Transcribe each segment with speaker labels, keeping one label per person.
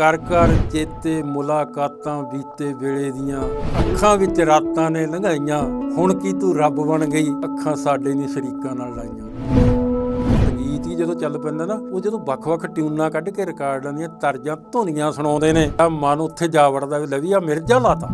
Speaker 1: ਕਰ ਕਰ ਚੇਤੇ ਮੁਲਾਕਾਤਾਂ ਬੀਤੇ ਵੇਲੇ ਦੀਆਂ। ਅੱਖਾਂ ਵਿੱਚ ਰਾਤਾਂ ਨੇ ਲੰਘਾਈਆਂ। ਹੁਣ ਕੀ ਤੂੰ ਰੱਬ ਬਣ ਗਈ? ਅੱਖਾਂ ਸਾਡੇ ਨੇ ਸ਼ਰੀਕਾਂ ਨਾਲ ਲਾਈਆਂ। ਸੰਗੀਤ ਹੀ ਜਦੋਂ ਚੱਲ ਪੈਂਦਾ ਨਾ, ਉਹ ਜਦੋਂ ਵੱਖ-ਵੱਖ ਟਿਊਨਾਂ ਕੱਢ ਕੇ ਰਿਕਾਰਡਾਂ ਦੀਆਂ ਤਰਜ਼ਾਂ ਧੁਨੀਆਂ ਸੁਣਾਉਂਦੇ ਨੇ, ਤਾਂ ਮਨ ਉੱਥੇ ਜਾ ਵੜਦਾ ਵੀ ਲੈ ਵੀ ਆ ਮਿਰਜ਼ਾ ਲਾਤਾ।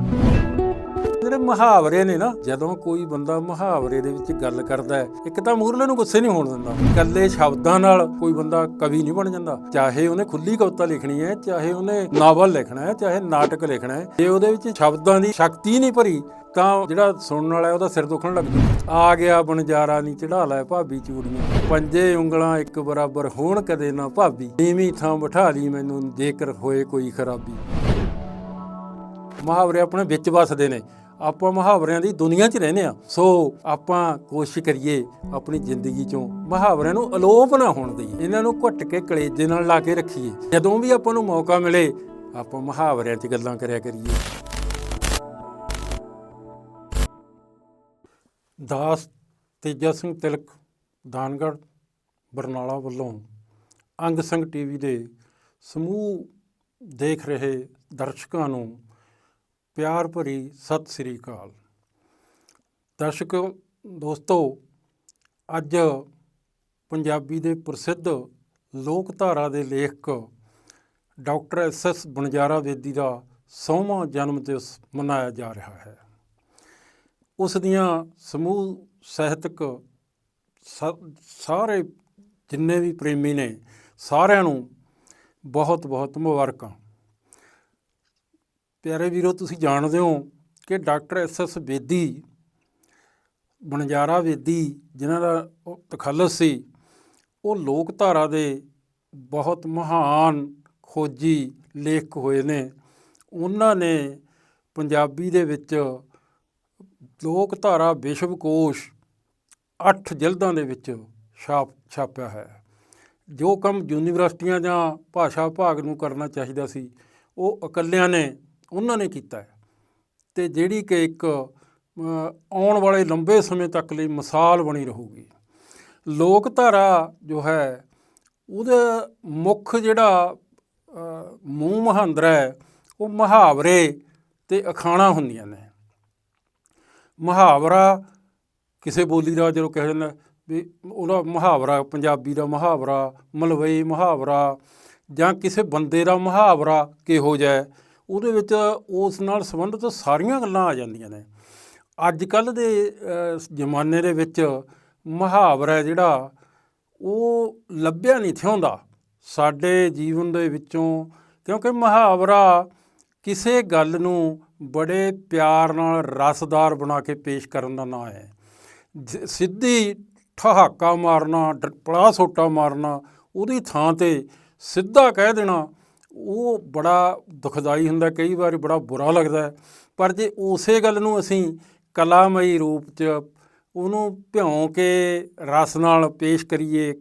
Speaker 1: ਜਿਹੜੇ ਮੁਹਾਵਰੇ ਨੇ ਨਾ, ਜਦੋਂ ਕੋਈ ਬੰਦਾ ਮੁਹਾਵਰੇ ਦੇ ਵਿੱਚ ਗੱਲ ਕਰਦਾ ਹੈ, ਇੱਕ ਤਾਂ ਮੂਰਲੇ ਨੂੰ ਗੁੱਸੇ ਨਹੀਂ ਹੋਣ ਦਿੰਦਾ। ਇਕੱਲੇ ਸ਼ਬਦਾਂ ਨਾਲ ਕੋਈ ਬੰਦਾ ਕਵੀ ਨਹੀਂ ਬਣ ਜਾਂਦਾ। ਚਾਹੇ ਉਹਨੇ ਖੁੱਲੀ ਕਵਿਤਾ ਲਿਖਣੀ ਹੈ, ਚਾਹੇ ਉਹਨੇ ਨਾਵਲ ਲਿਖਣਾ ਹੈ, ਚਾਹੇ ਨਾਟਕ ਲਿਖਣਾ ਹੈ, ਜੇ ਉਹਦੇ ਵਿੱਚ ਸ਼ਬਦਾਂ ਦੀ ਸ਼ਕਤੀ ਨਹੀਂ ਭਰੀ, ਤਾਂ ਜਿਹੜਾ ਸੁਣਨ ਵਾਲਾ ਉਹਦਾ ਸਿਰ ਦੁਖਣ ਲੱਗ ਜੂ ਆ ਗਿਆ ਬਨਜਾਰਾ ਨਹੀਂ ਚੜਾ ਲੈ ਭਾਬੀ ਚੂੜੀਆਂ। ਪੰਜੇ ਉਂਗਲਾਂ ਇੱਕ ਬਰਾਬਰ ਹੋਣ ਕਦੇ ਨਾ ਭਾਬੀ। ਨੀਵੀਂ ਥਾਂ ਬਿਠਾ ਲਈ ਮੈਨੂੰ, ਜੇਕਰ ਹੋਏ ਕੋਈ ਖਰਾਬੀ। ਮੁਹਾਵਰੇ ਆਪਣੇ ਵਿੱਚ ਵਸਦੇ ਨੇ। ਆਪਾਂ ਮੁਹਾਵਰਿਆਂ ਦੀ ਦੁਨੀਆ 'ਚ ਰਹਿੰਦੇ ਆ ਸੋ ਆਪਾਂ ਕੋਸ਼ਿਸ਼ ਕਰੀਏ ਆਪਣੀ ਜ਼ਿੰਦਗੀ 'ਚੋਂ ਮੁਹਾਵਰਿਆਂ ਨੂੰ ਅਲੋਪ ਨਾ ਹੋਣ ਦਈਏ। ਇਹਨਾਂ ਨੂੰ ਘੁੱਟ ਕੇ ਕਲੇਜੇ ਨਾਲ ਲਾ ਕੇ ਰੱਖੀਏ। ਜਦੋਂ ਵੀ ਆਪਾਂ ਨੂੰ ਮੌਕਾ ਮਿਲੇ, ਆਪਾਂ ਮੁਹਾਵਰਿਆਂ 'ਚ ਗੱਲਾਂ ਕਰਿਆ ਕਰੀਏ। ਦਾਸ ਤੇਜਾ ਸਿੰਘ ਤਿਲਕ, ਦਾਨਗੜ੍ਹ, ਬਰਨਾਲਾ ਵੱਲੋਂ ਅੰਗ ਸੰਗ ਟੀਵੀ ਦੇ ਸਮੂਹ ਦੇਖ ਰਹੇ ਦਰਸ਼ਕਾਂ ਨੂੰ ਪਿਆਰ ਭਰੀ ਸਤਿ ਸ੍ਰੀ ਅਕਾਲ। ਦਰਸ਼ਕ ਦੋਸਤੋ, ਅੱਜ ਪੰਜਾਬੀ ਦੇ ਪ੍ਰਸਿੱਧ ਲੋਕਧਾਰਾ ਦੇ ਲੇਖਕ doctor S S Banjara Bedi ਦਾ 100ਵਾਂ ਜਨਮ ਦਿਵਸ ਮਨਾਇਆ ਜਾ ਰਿਹਾ ਹੈ। ਉਸ ਦੀਆਂ ਸਮੂਹ ਸਾਹਿਤਕ ਸ- ਸਾਰੇ ਜਿੰਨੇ ਵੀ ਪ੍ਰੇਮੀ ਨੇ, ਸਾਰਿਆਂ ਨੂੰ ਬਹੁਤ ਬਹੁਤ ਮੁਬਾਰਕਾਂ। ਪਿਆਰੇ ਵੀਰੋ, ਤੁਸੀਂ ਜਾਣਦੇ ਹੋ ਕਿ doctor S S Bedi, Banjara Bedi ਜਿਨ੍ਹਾਂ ਦਾ ਤਖੱਲਸ ਸੀ, ਉਹ ਲੋਕ ਧਾਰਾ ਦੇ ਬਹੁਤ ਮਹਾਨ ਖੋਜੀ ਲੇਖਕ ਹੋਏ ਨੇ। ਉਹਨਾਂ ਨੇ ਪੰਜਾਬੀ ਦੇ ਵਿੱਚ ਲੋਕਧਾਰਾ ਵਿਸ਼ਵਕੋਸ਼ 8 ਜਲਦਾਂ ਦੇ ਵਿੱਚ ਛਾਪ, ਛਾਪਿਆ ਹੈ। ਜੋ ਕੰਮ ਯੂਨੀਵਰਸਿਟੀਆਂ ਜਾਂ ਭਾਸ਼ਾ ਵਿਭਾਗ ਨੂੰ ਕਰਨਾ ਚਾਹੀਦਾ ਸੀ, ਉਹ ਇਕੱਲਿਆਂ ਨੇ ਉਹਨਾਂ ਨੇ ਕੀਤਾ ਹੈ। ਤੇ ਜਿਹੜੀ ਕਿ ਇੱਕ ਆਉਣ ਵਾਲੇ ਲੰਬੇ ਸਮੇਂ ਤੱਕ ਲਈ ਮਿਸਾਲ ਬਣੀ ਰਹੂਗੀ। ਲੋਕਧਾਰਾ ਜੋ ਹੈ, ਉਹਦਾ ਮੁੱਖ ਜਿਹੜਾ ਮੂੰਹ ਮਹਾਂਦਰਾ ਹੈ, ਉਹ ਮੁਹਾਵਰੇ ਤੇ ਅਖਾਣਾ ਹੁੰਦੀਆਂ ਨੇ। ਮੁਹਾਵਰਾ ਕਿਸੇ ਬੋਲੀ ਦਾ ਜਦੋਂ ਕਹਿ ਜਾਂਦਾ, ਵੀ ਉਹਦਾ ਮੁਹਾਵਰਾ, ਪੰਜਾਬੀ ਦਾ ਮੁਹਾਵਰਾ, ਮਲਵਈ ਮੁਹਾਵਰਾ ਜਾਂ ਕਿਸੇ ਬੰਦੇ ਦਾ ਮੁਹਾਵਰਾ ਕਿਹੋ ਜਿਹਾ ਉਹਦੇ ਵਿੱਚ ਉਸ ਨਾਲ ਸੰਬੰਧਿਤ ਸਾਰੀਆਂ ਗੱਲਾਂ ਆ ਜਾਂਦੀਆਂ ਨੇ। ਅੱਜ ਕੱਲ ਦੇ ਜ਼ਮਾਨੇ ਦੇ ਵਿੱਚ ਮੁਹਾਵਰਾ ਜਿਹੜਾ, ਉਹ ਲੱਭਿਆ ਨਹੀਂ ਥਿਉਂਦਾ ਸਾਡੇ ਜੀਵਨ ਦੇ ਵਿੱਚੋਂ, ਕਿਉਂਕਿ ਮੁਹਾਵਰਾ ਕਿਸੇ ਗੱਲ ਨੂੰ ਬੜੇ ਪਿਆਰ ਨਾਲ ਰਸਦਾਰ ਬਣਾ ਕੇ ਪੇਸ਼ ਕਰਨ ਦਾ ਨਾਂ ਹੈ। ਸਿੱਧੀ ਠਹਾਕਾ ਮਾਰਨਾ, ਡ- ਪੜਾ ਸੋਟਾ ਮਾਰਨਾ, ਉਹਦੀ ਥਾਂ ਤੇ ਸਿੱਧਾ ਕਹਿ ਦੇਣਾ ਉਹ ਬੜਾ ਦੁਖਦਾਈ ਹੁੰਦਾ, ਕਈ ਵਾਰ ਬੜਾ ਬੁਰਾ ਲੱਗਦਾ ਪਰ ਜੇ ਉਸੇ ਗੱਲ ਨੂੰ ਅਸੀਂ ਕਲਾਮਈ ਰੂਪ 'ਚ ਉਹਨੂੰ ਭਿਉਂ ਕੇ ਰਸ ਨਾਲ ਪੇਸ਼ ਕਰੀਏ,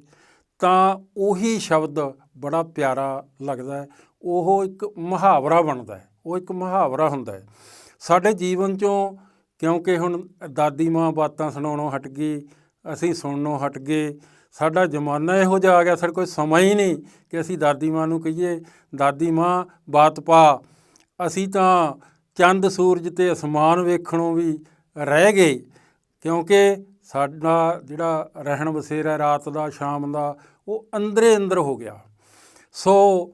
Speaker 1: ਤਾਂ ਉਹੀ ਸ਼ਬਦ ਬੜਾ ਪਿਆਰਾ ਲੱਗਦਾ ਹੈ। ਉਹ ਇੱਕ ਮੁਹਾਵਰਾ ਬਣਦਾ ਹੈ, ਉਹ ਇੱਕ ਮੁਹਾਵਰਾ ਹੁੰਦਾ ਹੈ। ਸਾਡੇ ਜੀਵਨ 'ਚੋਂ ਕਿਉਂਕਿ ਹੁਣ ਦਾਦੀ ਮਾਂ ਬਾਤਾਂ ਸੁਣਾਉਣੋਂ ਹਟ ਗਈ ਅਸੀਂ ਸੁਣਨੋਂ ਹਟ ਗਏ ਸਾਡਾ ਜ਼ਮਾਨਾ ਇਹੋ ਜਿਹਾ ਆ ਗਿਆ, ਸਾਡੇ ਕੋਈ ਸਮਾਂ ਹੀ ਨਹੀਂ ਕਿ ਅਸੀਂ ਦਾਦੀ ਮਾਂ ਨੂੰ ਕਹੀਏ, ਦਾਦੀ ਮਾਂ, ਬਾਤ ਪਾ। ਅਸੀਂ ਤਾਂ ਚੰਦ, ਸੂਰਜ ਤੇ ਅਸਮਾਨ ਵੇਖਣੋਂ ਵੀ ਰਹਿ ਗਏ, ਕਿਉਂਕਿ ਸਾਡਾ ਜਿਹੜਾ ਰਹਿਣ ਬਸੇਰਾ ਰਾਤ ਦਾ, ਸ਼ਾਮ ਦਾ, ਉਹ ਅੰਦਰੇ ਅੰਦਰ ਹੋ ਗਿਆ। ਸੋ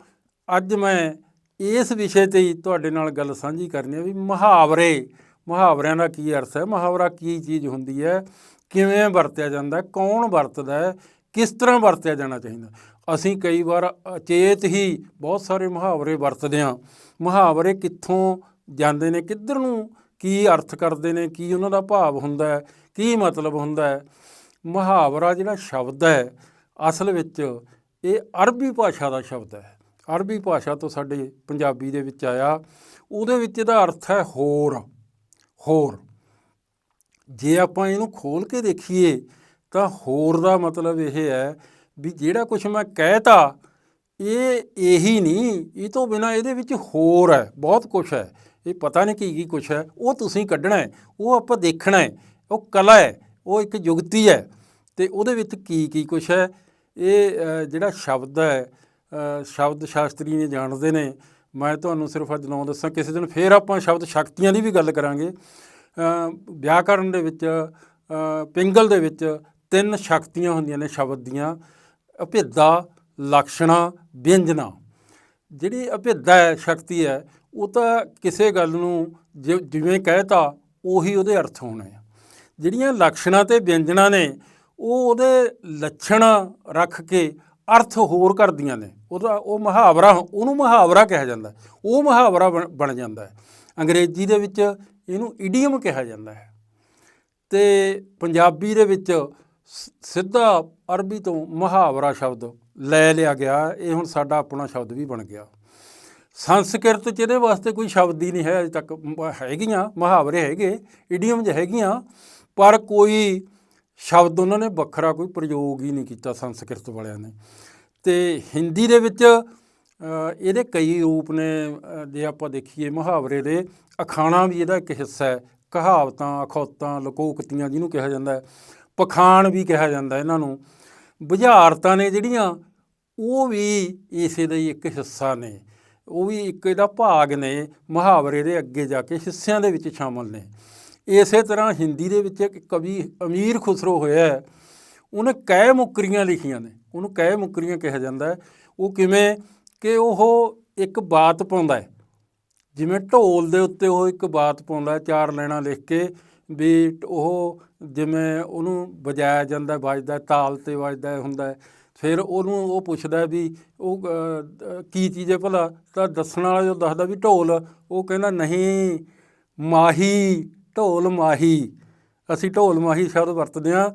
Speaker 1: ਅੱਜ ਮੈਂ ਇਸ ਵਿਸ਼ੇ ਤੇ ਹੀ ਤੁਹਾਡੇ ਨਾਲ ਗੱਲ ਸਾਂਝੀ ਕਰਨੀ ਹੈ ਵੀ ਮੁਹਾਵਰੇ, ਮੁਹਾਵਰਿਆਂ ਦਾ ਕੀ ਅਰਥ ਹੈ, ਮੁਹਾਵਰਾ ਕੀ ਚੀਜ਼ ਹੁੰਦੀ ਹੈ ਕਿਵੇਂ ਵਰਤਿਆ ਜਾਂਦਾ ਕੌਣ ਵਰਤਦਾ ਹੈ, ਕਿਸ ਤਰ੍ਹਾਂ ਵਰਤਿਆ ਜਾਣਾ ਚਾਹੀਦਾ ਅਸੀਂ ਕਈ ਵਾਰ ਅਚੇਤ ਹੀ ਬਹੁਤ ਸਾਰੇ ਮੁਹਾਵਰੇ ਵਰਤਦੇ ਹਾਂ। ਮੁਹਾਵਰੇ ਕਿੱਥੋਂ ਜਾਂਦੇ ਨੇ, ਕਿੱਧਰ ਨੂੰ ਕੀ ਅਰਥ ਕਰਦੇ ਨੇ, ਕੀ ਉਹਨਾਂ ਦਾ ਭਾਵ ਹੁੰਦਾ ਹੈ, ਕੀ ਮਤਲਬ ਹੁੰਦਾ ਹੈ। ਮੁਹਾਵਰਾ ਜਿਹੜਾ ਸ਼ਬਦ ਹੈ, ਅਸਲ ਵਿੱਚ ਇਹ ਅਰਬੀ ਭਾਸ਼ਾ ਦਾ ਸ਼ਬਦ ਹੈ। ਅਰਬੀ ਭਾਸ਼ਾ ਤੋਂ ਸਾਡੇ ਪੰਜਾਬੀ ਦੇ ਵਿੱਚ ਆਇਆ, ਉਹਦੇ ਵਿੱਚ ਇਹਦਾ ਅਰਥ ਹੈ ਹੋਰ ਹੋਰ। ਜੇ ਆਪਾਂ ਇਹਨੂੰ ਖੋਲ ਕੇ ਦੇਖੀਏ, ਤਾਂ ਹੋਰ ਦਾ ਮਤਲਬ ਇਹ ਹੈ ਵੀ ਜਿਹੜਾ ਕੁਝ ਮੈਂ ਕਹਿਤਾ, ਇਹ ਇਹੀ ਨਹੀਂ, ਇਹ ਤੋਂ ਬਿਨਾ ਇਹਦੇ ਵਿੱਚ ਹੋਰ ਹੈ, ਬਹੁਤ ਕੁਝ ਹੈ। ਇਹ ਪਤਾ ਨਹੀਂ ਕੀ ਕੀ ਕੁਝ ਹੈ, ਉਹ ਤੁਸੀਂ ਕੱਢਣਾ ਹੈ, ਉਹ ਆਪਾਂ ਦੇਖਣਾ ਹੈ, ਉਹ ਕਲਾ ਹੈ, ਉਹ ਇੱਕ ਯੁਗਤੀ ਹੈ। ਤੇ ਉਹਦੇ ਵਿੱਚ ਕੀ ਕੀ ਕੁਝ ਹੈ, ਇਹ ਜਿਹੜਾ ਸ਼ਬਦ ਹੈ ਸ਼ਬਦ ਸ਼ਾਸਤਰੀ ਨੇ ਜਾਣਦੇ ਨੇ, ਮੈਂ ਤੁਹਾਨੂੰ ਸਿਰਫ ਅੱਜ ਨੌ ਦੱਸਾਂ, ਕਿਸੇ ਦਿਨ ਫੇਰ ਆਪਾਂ ਸ਼ਬਦ ਸ਼ਕਤੀਆਂ ਦੀ ਵੀ ਗੱਲ ਕਰਾਂਗੇ। ਅ, ਵਿਆਕਰਨ ਦੇ ਵਿੱਚ ਪਿੰਗਲ ਦੇ ਵਿੱਚ ਤਿੰਨ ਸ਼ਕਤੀਆਂ ਹੁੰਦੀਆਂ ਨੇ ਸ਼ਬਦ ਦੀਆਂ ਅਭਿੱਦਾ ਲਕਸ਼ਣਾ ਵਿਅੰਜਨਾ। ਜਿਹੜੀ ਅਭਿੱਦਾ ਹੈ ਸ਼ਕਤੀ ਹੈ ਉਹ ਤਾਂ ਕਿਸੇ ਗੱਲ ਨੂੰ ਜਿ- ਜਿਵੇਂ ਕਹਿਤਾ ਉਹੀ ਉਹਦੇ ਅਰਥ ਹੋਣੇ ਆ। ਜਿਹੜੀਆਂ ਲਕਸ਼ਣਾਂ ਤੇ ਵਿਅੰਜਨਾਂ ਨੇ ਉਹ ਉਹਦੇ ਲੱਛਣ ਰੱਖ ਕੇ ਅਰਥ ਹੋਰ ਕਰਦੀਆਂ ਨੇ। ਉਹਦਾ ਉਹ ਮੁਹਾਵਰਾ ਉਹਨੂੰ ਮੁਹਾਵਰਾ ਕਿਹਾ ਜਾਂਦਾ। ਉਹ ਮੁਹਾਵਰਾ ਬਣ- ਬਣ ਜਾਂਦਾ ਹੈ। ਅੰਗਰੇਜ਼ੀ ਦੇ ਵਿੱਚ ਇਹਨੂੰ ਇਡੀਅਮ ਕਿਹਾ ਜਾਂਦਾ ਹੈ। ਤੇ ਪੰਜਾਬੀ ਦੇ ਵਿੱਚ ਸਿੱਧਾ ਅਰਬੀ ਤੋਂ ਮੁਹਾਵਰਾ ਸ਼ਬਦ ਲੈ ਲਿਆ ਗਿਆ, ਇਹ ਹੁਣ ਸਾਡਾ ਆਪਣਾ ਸ਼ਬਦ ਵੀ ਬਣ ਗਿਆ। ਸੰਸਕ੍ਰਿਤ ਚ ਇਹਦੇ ਵਾਸਤੇ ਕੋਈ ਸ਼ਬਦ ਹੀ ਨਹੀਂ ਹੈ ਅਜੇ ਤੱਕ ਹੈਗੀਆਂ, ਮੁਹਾਵਰੇ ਹੈਗੇ ਇਡੀਅਮ ਇਡੀਅਮਸ ਹੈਗੀਆਂ, ਪਰ ਕੋਈ ਸ਼ਬਦ ਉਹਨਾਂ ਨੇ ਵੱਖਰਾ ਕੋਈ ਪ੍ਰਯੋਗ ਹੀ ਨਹੀਂ ਕੀਤਾ ਸੰਸਕ੍ਰਿਤ ਵਾਲਿਆਂ ਨੇ। ਤੇ ਹਿੰਦੀ ਦੇ ਵਿੱਚ ਇਹਦੇ ਕਈ ਰੂਪ ਨੇ ਜੇ ਆਪਾਂ ਦੇਖੀਏ ਮੁਹਾਵਰੇ ਦੇ, ਅਖਾਣਾ ਵੀ ਇਹਦਾ ਇੱਕ ਹਿੱਸਾ ਹੈ। ਕਹਾਵਤਾਂ, ਅਖੌਤਾਂ, ਲਕੋਕਤੀਆਂ ਜਿਹਨੂੰ ਕਿਹਾ ਜਾਂਦਾ ਹੈ। ਪਖਾਣ ਵੀ ਕਿਹਾ ਜਾਂਦਾ ਇਹਨਾਂ ਨੂੰ। ਬੁਝਾਰਤਾਂ ਨੇ ਜਿਹੜੀਆਂ, ਉਹ ਵੀ ਇਸੇ ਦਾ ਹੀ ਇੱਕ ਹਿੱਸਾ ਨੇ। ਉਹ ਵੀ ਇੱਕ ਇਹਦਾ ਭਾਗ ਨੇ, ਮੁਹਾਵਰੇ ਦੇ ਅੱਗੇ ਜਾ ਕੇ ਹਿੱਸਿਆਂ ਦੇ ਵਿੱਚ ਸ਼ਾਮਲ ਨੇ। ਇਸੇ ਤਰ੍ਹਾਂ ਹਿੰਦੀ ਦੇ ਵਿੱਚ ਇੱਕ ਕਵੀ ਅਮੀਰ ਖੁਸਰੋ ਹੋਇਆ ਉਹਨੇ ਕਈ ਮੁਕਰੀਆਂ ਲਿਖੀਆਂ ਨੇ। ਉਹਨੂੰ ਕਈ ਮੁਕਰੀਆਂ ਕਿਹਾ ਜਾਂਦਾ ਉਹ ਕਿਵੇਂ ਕਿ ਉਹ ਇੱਕ ਬਾਤ ਪਾਉਂਦਾ ਹੈ। ਜਿਵੇਂ ਢੋਲ ਦੇ ਉੱਤੇ ਉਹ ਇੱਕ ਬਾਤ ਪਾਉਂਦਾ ਹੈ, ਚਾਰ ਲੈਣਾ ਲਿਖ ਕੇ ਵੀ ਉਹ ਜਿਵੇਂ ਉਹਨੂੰ ਵਜਾਇਆ ਜਾਂਦਾ ਵੱਜਦਾ ਤਾਲ ਤੇ ਵੱਜਦਾ ਹੁੰਦਾ ਫਿਰ ਉਹਨੂੰ ਉਹ ਪੁੱਛਦਾ ਵੀ ਉਹ ਕੀ ਚੀਜ਼ ਹੈ ਭਲਾ? ਤਾਂ ਦੱਸਣ ਵਾਲਾ ਜੋ ਦੱਸਦਾ ਵੀ ਢੋਲ ਉਹ ਕਹਿੰਦਾ ਨਹੀਂ ਮਾਹੀ ਢੋਲ ਮਾਹੀ। ਅਸੀਂ ਢੋਲ ਮਾਹੀ ਸ਼ਬਦ ਵਰਤਦੇ ਹਾਂ।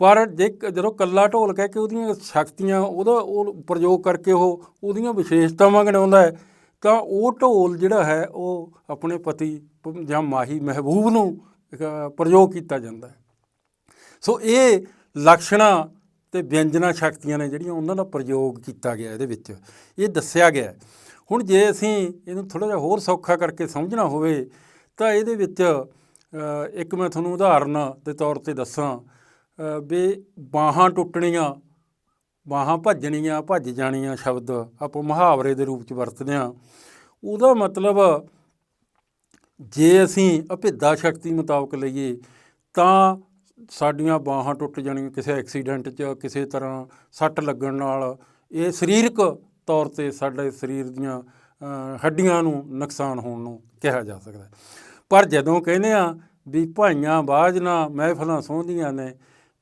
Speaker 1: ਪਰ ਜੇ ਜਦੋਂ ਕੱਲਾ ਢੋਲ ਕਹਿ ਕੇ ਉਹਦੀਆਂ ਸ਼ਕਤੀਆਂ, ਉਹਦਾ ਉਹ ਪ੍ਰਯੋਗ ਕਰਕੇ ਉਹ, ਉਹਦੀਆਂ ਵਿਸ਼ੇਸ਼ਤਾਵਾਂ ਗਿਣਾਉਂਦਾ ਹੈ, ਤਾਂ ਉਹ ਢੋਲ ਜਿਹੜਾ ਹੈ, ਉਹ ਆਪਣੇ ਪਤੀ ਜਾਂ ਮਾਹੀ ਮਹਿਬੂਬ ਨੂੰ ਪ੍ਰਯੋਗ ਕੀਤਾ ਜਾਂਦਾ ਹੈ। ਸੋ ਇਹ ਲਕਸ਼ਣਾਂ ਤੇ ਵਿਅੰਜਨਾ ਸ਼ਕਤੀਆਂ ਨੇ ਜਿਹੜੀਆਂ ਉਹਨਾਂ ਦਾ ਪ੍ਰਯੋਗ ਕੀਤਾ ਗਿਆ ਇਹਦੇ ਵਿੱਚ। ਇਹ ਦੱਸਿਆ ਗਿਆ ਹੁਣ ਜੇ ਅਸੀਂ ਇਹਨੂੰ ਥੋੜਾ ਜਿਹਾ ਹੋਰ ਸੌਖਾ ਕਰਕੇ ਸਮਝਣਾ ਹੋਵੇ, ਤਾਂ ਇਹਦੇ ਵਿੱਚ ਇੱਕ ਮੈਂ ਤੁਹਾਨੂੰ ਉਦਾਹਰਨ ਦੇ ਤੌਰ ਤੇ ਦੱਸਾਂ। ਵੀ ਬਾਹਾਂ ਟੁੱਟਣੀਆਂ, ਬਾਹਾਂ ਭੱਜਣੀਆਂ, ਭੱਜ ਜਾਣੀਆਂ ਸ਼ਬਦ ਆਪਾਂ ਮੁਹਾਵਰੇ ਦੇ ਰੂਪ ਚ ਵਰਤਦੇ ਹਾਂ। ਉਹਦਾ ਮਤਲਬ ਜੇ ਅਸੀਂ ਅਭਿੱਦਾ ਸ਼ਕਤੀ ਮੁਤਾਬਕ ਲਈਏ, ਤਾਂ ਸਾਡੀਆਂ ਬਾਹਾਂ ਟੁੱਟ ਜਾਣੀਆਂ, ਕਿਸੇ ਐਕਸੀਡੈਂਟ 'ਚ, ਕਿਸੇ ਤਰ੍ਹਾਂ ਸੱਟ ਲੱਗਣ ਨਾਲ, ਇਹ ਸਰੀਰਕ ਤੌਰ ਤੇ ਸਾਡੇ ਸਰੀਰ ਦੀਆਂ ਹੱਡੀਆਂ ਨੂੰ ਨੁਕਸਾਨ ਹੋਣ ਨੂੰ ਕਿਹਾ ਜਾ ਸਕਦਾ। ਪਰ ਜਦੋਂ ਕਹਿੰਦੇ ਆ ਵੀ ਭਾਈਆਂ ਬਾਝ ਨਾ ਮਹਿਫਲਾਂ ਸੋਹੰਦੀਆਂ ਨੇ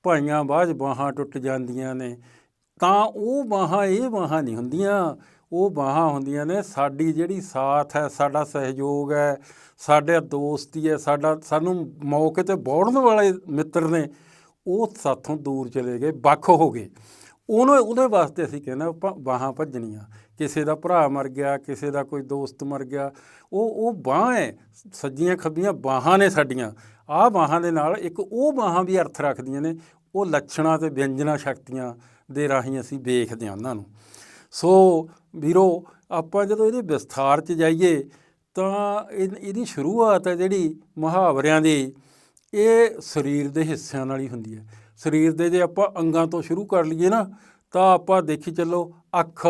Speaker 1: ਭਾਈਆਂ ਬਾਝ ਬਾਹਾਂ ਟੁੱਟ ਜਾਂਦੀਆਂ ਨੇ, ਤਾਂ ਉਹ ਬਾਹਾਂ ਇਹ ਬਾਹਾਂ ਨਹੀਂ ਹੁੰਦੀਆਂ, ਉਹ ਬਾਹਾਂ ਹੁੰਦੀਆਂ ਨੇ ਸਾਡੀ ਜਿਹੜੀ ਸਾਥ ਹੈ, ਸਾਡਾ ਸਹਿਯੋਗ ਹੈ, ਸਾਡੇ ਦੋਸਤੀ ਹੈ, ਸਾਡਾ, ਸਾਨੂੰ ਮੌਕੇ ਤੇ ਬੋੜਨ ਵਾਲੇ ਮਿੱਤਰ ਨੇ, ਉਹ ਸਾਥੋਂ ਦੂਰ ਚਲੇ ਗਏ, ਵੱਖ ਹੋ ਗਏ। ਉਹਨੂੰ, ਉਹਦੇ ਵਾਸਤੇ ਅਸੀਂ ਕਹਿੰਦੇ ਹਾਂ ਬਾਹਾਂ ਭੱਜਣੀਆਂ। ਕਿਸੇ ਦਾ ਭਰਾ ਮਰ ਗਿਆ, ਕਿਸੇ ਦਾ ਕੋਈ ਦੋਸਤ ਮਰ ਗਿਆ, ਉਹ ਉਹ ਬਾਂਹ ਹੈ ਸੱਜੀਆਂ ਖੱਬੀਆਂ ਬਾਹਾਂ ਨੇ ਸਾਡੀਆਂ। ਆਹ ਬਾਹਾਂ ਦੇ ਨਾਲ ਇੱਕ ਉਹ ਬਾਹਾਂ ਵੀ ਅਰਥ ਰੱਖਦੀਆਂ ਨੇ, ਉਹ ਲੱਛਣਾਂ ਤੇ ਵਿਅੰਜਨਾ ਸ਼ਕਤੀਆਂ ਦੇ ਰਾਹੀਂ ਅਸੀਂ ਵੇਖਦੇ ਹਾਂ ਉਹਨਾਂ ਨੂੰ। ਸੋ ਵੀਰੋ, ਆਪਾਂ ਜਦੋਂ ਇਹਦੇ ਵਿਸਥਾਰ 'ਚ ਜਾਈਏ, ਤਾਂ ਇਹਦੀ ਸ਼ੁਰੂਆਤ ਹੈ ਜਿਹੜੀ ਮੁਹਾਵਰਿਆਂ ਦੀ, ਇਹ ਸਰੀਰ ਦੇ ਹਿੱਸਿਆਂ ਨਾਲ ਹੀ ਹੁੰਦੀ ਹੈ। ਸਰੀਰ ਦੇ ਜੇ ਆਪਾਂ ਅੰਗਾਂ ਤੋਂ ਸ਼ੁਰੂ ਕਰ ਲਈਏ ਨਾ, ਤਾਂ ਆਪਾਂ ਦੇਖੀ ਚੱਲੋ, ਅੱਖ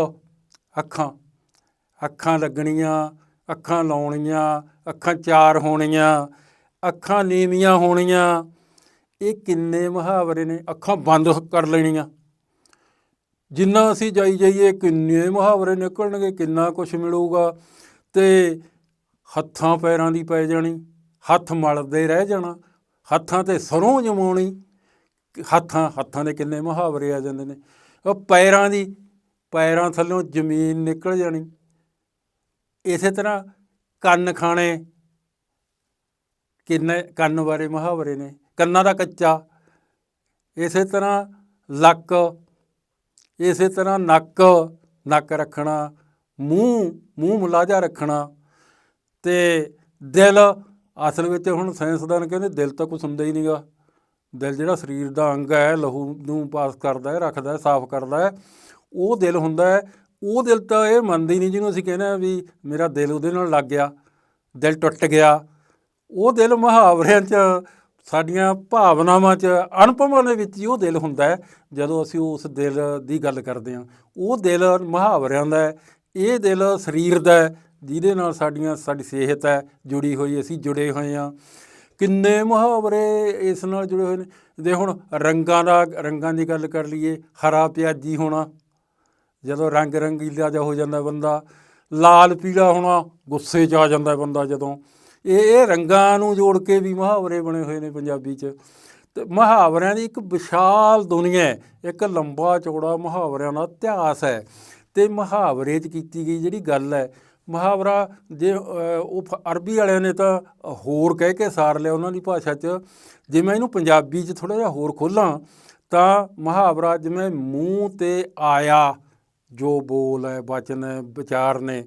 Speaker 1: ਅੱਖਾਂ ਅੱਖਾਂ ਲੱਗਣੀਆਂ, ਅੱਖਾਂ ਲਾਉਣੀਆਂ, ਅੱਖਾਂ ਚਾਰ ਹੋਣੀਆਂ, ਅੱਖਾਂ ਨੀਵੀਆਂ ਹੋਣੀਆਂ। ਇਹ ਕਿੰਨੇ ਮੁਹਾਵਰੇ ਨੇ, ਅੱਖਾਂ ਬੰਦ ਕਰ ਲੈਣੀਆਂ। ਜਿੰਨਾ ਅਸੀਂ ਜਾਈ ਜਾਈਏ, ਕਿੰਨੇ ਮੁਹਾਵਰੇ ਨਿਕਲਣਗੇ, ਕਿੰਨਾ ਕੁਝ ਮਿਲੂਗਾ। ਤੇ ਹੱਥਾਂ ਪੈਰਾਂ ਦੀ ਪੈ ਜਾਣੀ, ਹੱਥ ਮਲਦੇ ਰਹਿ ਜਾਣਾ, ਹੱਥਾਂ ਤੇ ਸਰੋਂ ਜਮਾਉਣੀ। ਹੱਥਾਂ ਹੱਥਾਂ ਦੇ ਕਿੰਨੇ ਮੁਹਾਵਰੇ ਆ ਜਾਂਦੇ ਨੇ। ਉਹ ਪੈਰਾਂ ਦੀ ਪੈਰਾਂ ਥੱਲੋਂ ਜ਼ਮੀਨ ਨਿਕਲ ਜਾਣੀ। ਇਸੇ ਤਰ੍ਹਾਂ ਕੰਨ ਖਾਣੇ ਕਿੰਨੇ ਕੰਨ ਬਾਰੇ ਮੁਹਾਵਰੇ ਨੇ, ਕੰਨਾਂ ਦਾ ਕੱਚਾ। ਇਸੇ ਤਰ੍ਹਾਂ ਲੱਕ, ਇਸੇ ਤਰ੍ਹਾਂ ਨੱਕ ਨੱਕ ਰੱਖਣਾ, ਮੂੰਹ ਮੂੰਹ ਮੁਲਾਜਾ ਰੱਖਣਾ ਤੇ ਦਿਲ, ਅਸਲ ਵਿੱਚ ਹੁਣ ਸਾਇੰਸਦਾਨ ਕਹਿੰਦੇ ਦਿਲ ਤਾਂ ਕੁਛ ਹੁੰਦਾ ਹੀ ਨਹੀਂਗਾ ਦਿਲ ਜਿਹੜਾ ਸਰੀਰ ਦਾ ਅੰਗ ਹੈ, ਲਹੂ ਨੂੰ ਪਾਸ ਕਰਦਾ ਹੈ, ਰੱਖਦਾ ਹੈ, ਸਾਫ਼ ਕਰਦਾ ਹੈ। ਉਹ ਦਿਲ ਹੁੰਦਾ ਹੈ, ਉਹ ਦਿਲ ਤਾਂ ਇਹ ਮੰਨਦੇ ਹੀ ਨਹੀਂ ਜਿਹਨੂੰ ਅਸੀਂ ਕਹਿੰਦੇ ਆ ਵੀ ਮੇਰਾ ਦਿਲ ਉਹਦੇ ਨਾਲ ਲੱਗ ਗਿਆ, ਦਿਲ ਟੁੱਟ ਗਿਆ। ਉਹ ਦਿਲ ਮੁਹਾਵਰਿਆਂ 'ਚ, ਸਾਡੀਆਂ ਭਾਵਨਾਵਾਂ 'ਚ, ਅਨੁਭਵਾਂ ਦੇ ਵਿੱਚ ਹੀ ਉਹ ਦਿਲ ਹੁੰਦਾ ਹੈ, ਜਦੋਂ ਅਸੀਂ ਉਸ ਦਿਲ ਦੀ ਗੱਲ ਕਰਦੇ ਹਾਂ। ਉਹ ਦਿਲ ਮੁਹਾਵਰਿਆਂ ਦਾ ਹੈ, ਇਹ ਦਿਲ ਸਰੀਰ ਦਾ ਹੈ, ਜਿਹਦੇ ਨਾਲ ਸਾਡੀਆਂ, ਸਾਡੀ ਸਿਹਤ ਹੈ, ਜੁੜੀ ਹੋਈ ਅਸੀਂ ਜੁੜੇ ਹੋਏ ਹਾਂ। ਕਿੰਨੇ ਮੁਹਾਵਰੇ ਇਸ ਨਾਲ ਜੁੜੇ ਹੋਏ ਨੇ। ਦੇ ਹੁਣ ਰੰਗਾਂ ਦਾ, ਰੰਗਾਂ ਦੀ ਗੱਲ ਕਰ ਲਈਏ, ਹਰਾ ਪਿਆਜੀ ਹੋਣਾ ਜਦੋਂ ਰੰਗ ਰੰਗੀਲਾ ਜਿਹਾ ਹੋ ਜਾਂਦਾ ਬੰਦਾ, ਲਾਲ ਪੀਲਾ ਹੋਣਾ, ਗੁੱਸੇ 'ਚ ਆ ਜਾਂਦਾ ਬੰਦਾ ਜਦੋਂ। ਇਹ ਇਹ ਰੰਗਾਂ ਨੂੰ ਜੋੜ ਕੇ ਵੀ ਮੁਹਾਵਰੇ ਬਣੇ ਹੋਏ ਨੇ ਪੰਜਾਬੀ 'ਚ। ਤੇ ਮੁਹਾਵਰਿਆਂ ਦੀ ਇੱਕ ਵਿਸ਼ਾਲ ਦੁਨੀਆ ਹੈ, ਇੱਕ ਲੰਬਾ ਚੌੜਾ ਮੁਹਾਵਰਿਆਂ ਦਾ ਇਤਿਹਾਸ ਹੈ। ਤੇ ਮੁਹਾਵਰੇ 'ਚ ਕੀਤੀ ਗਈ ਜਿਹੜੀ ਗੱਲ ਹੈ, ਮੁਹਾਵਰਾ ਜੇ ਉਹ ਫ- ਅਰਬੀ ਵਾਲਿਆਂ ਨੇ ਤਾਂ ਹੋਰ ਕਹਿ ਕੇ ਸਾਰ ਲਿਆ ਉਹਨਾਂ ਦੀ ਭਾਸ਼ਾ 'ਚ। ਜੇ ਮੈਂ ਇਹਨੂੰ ਪੰਜਾਬੀ 'ਚ ਥੋੜਾ ਜਿਹਾ ਹੋਰ ਖੋਲਾਂ, ਤਾਂ ਮੁਹਾਵਰਾ ਜਿਵੇਂ ਮੂੰਹ ਤੇ ਆਇਆ ਜੋ ਬੋਲ ਹੈ ਵਚਨ ਹੈ, ਵਿਚਾਰ ਨੇ,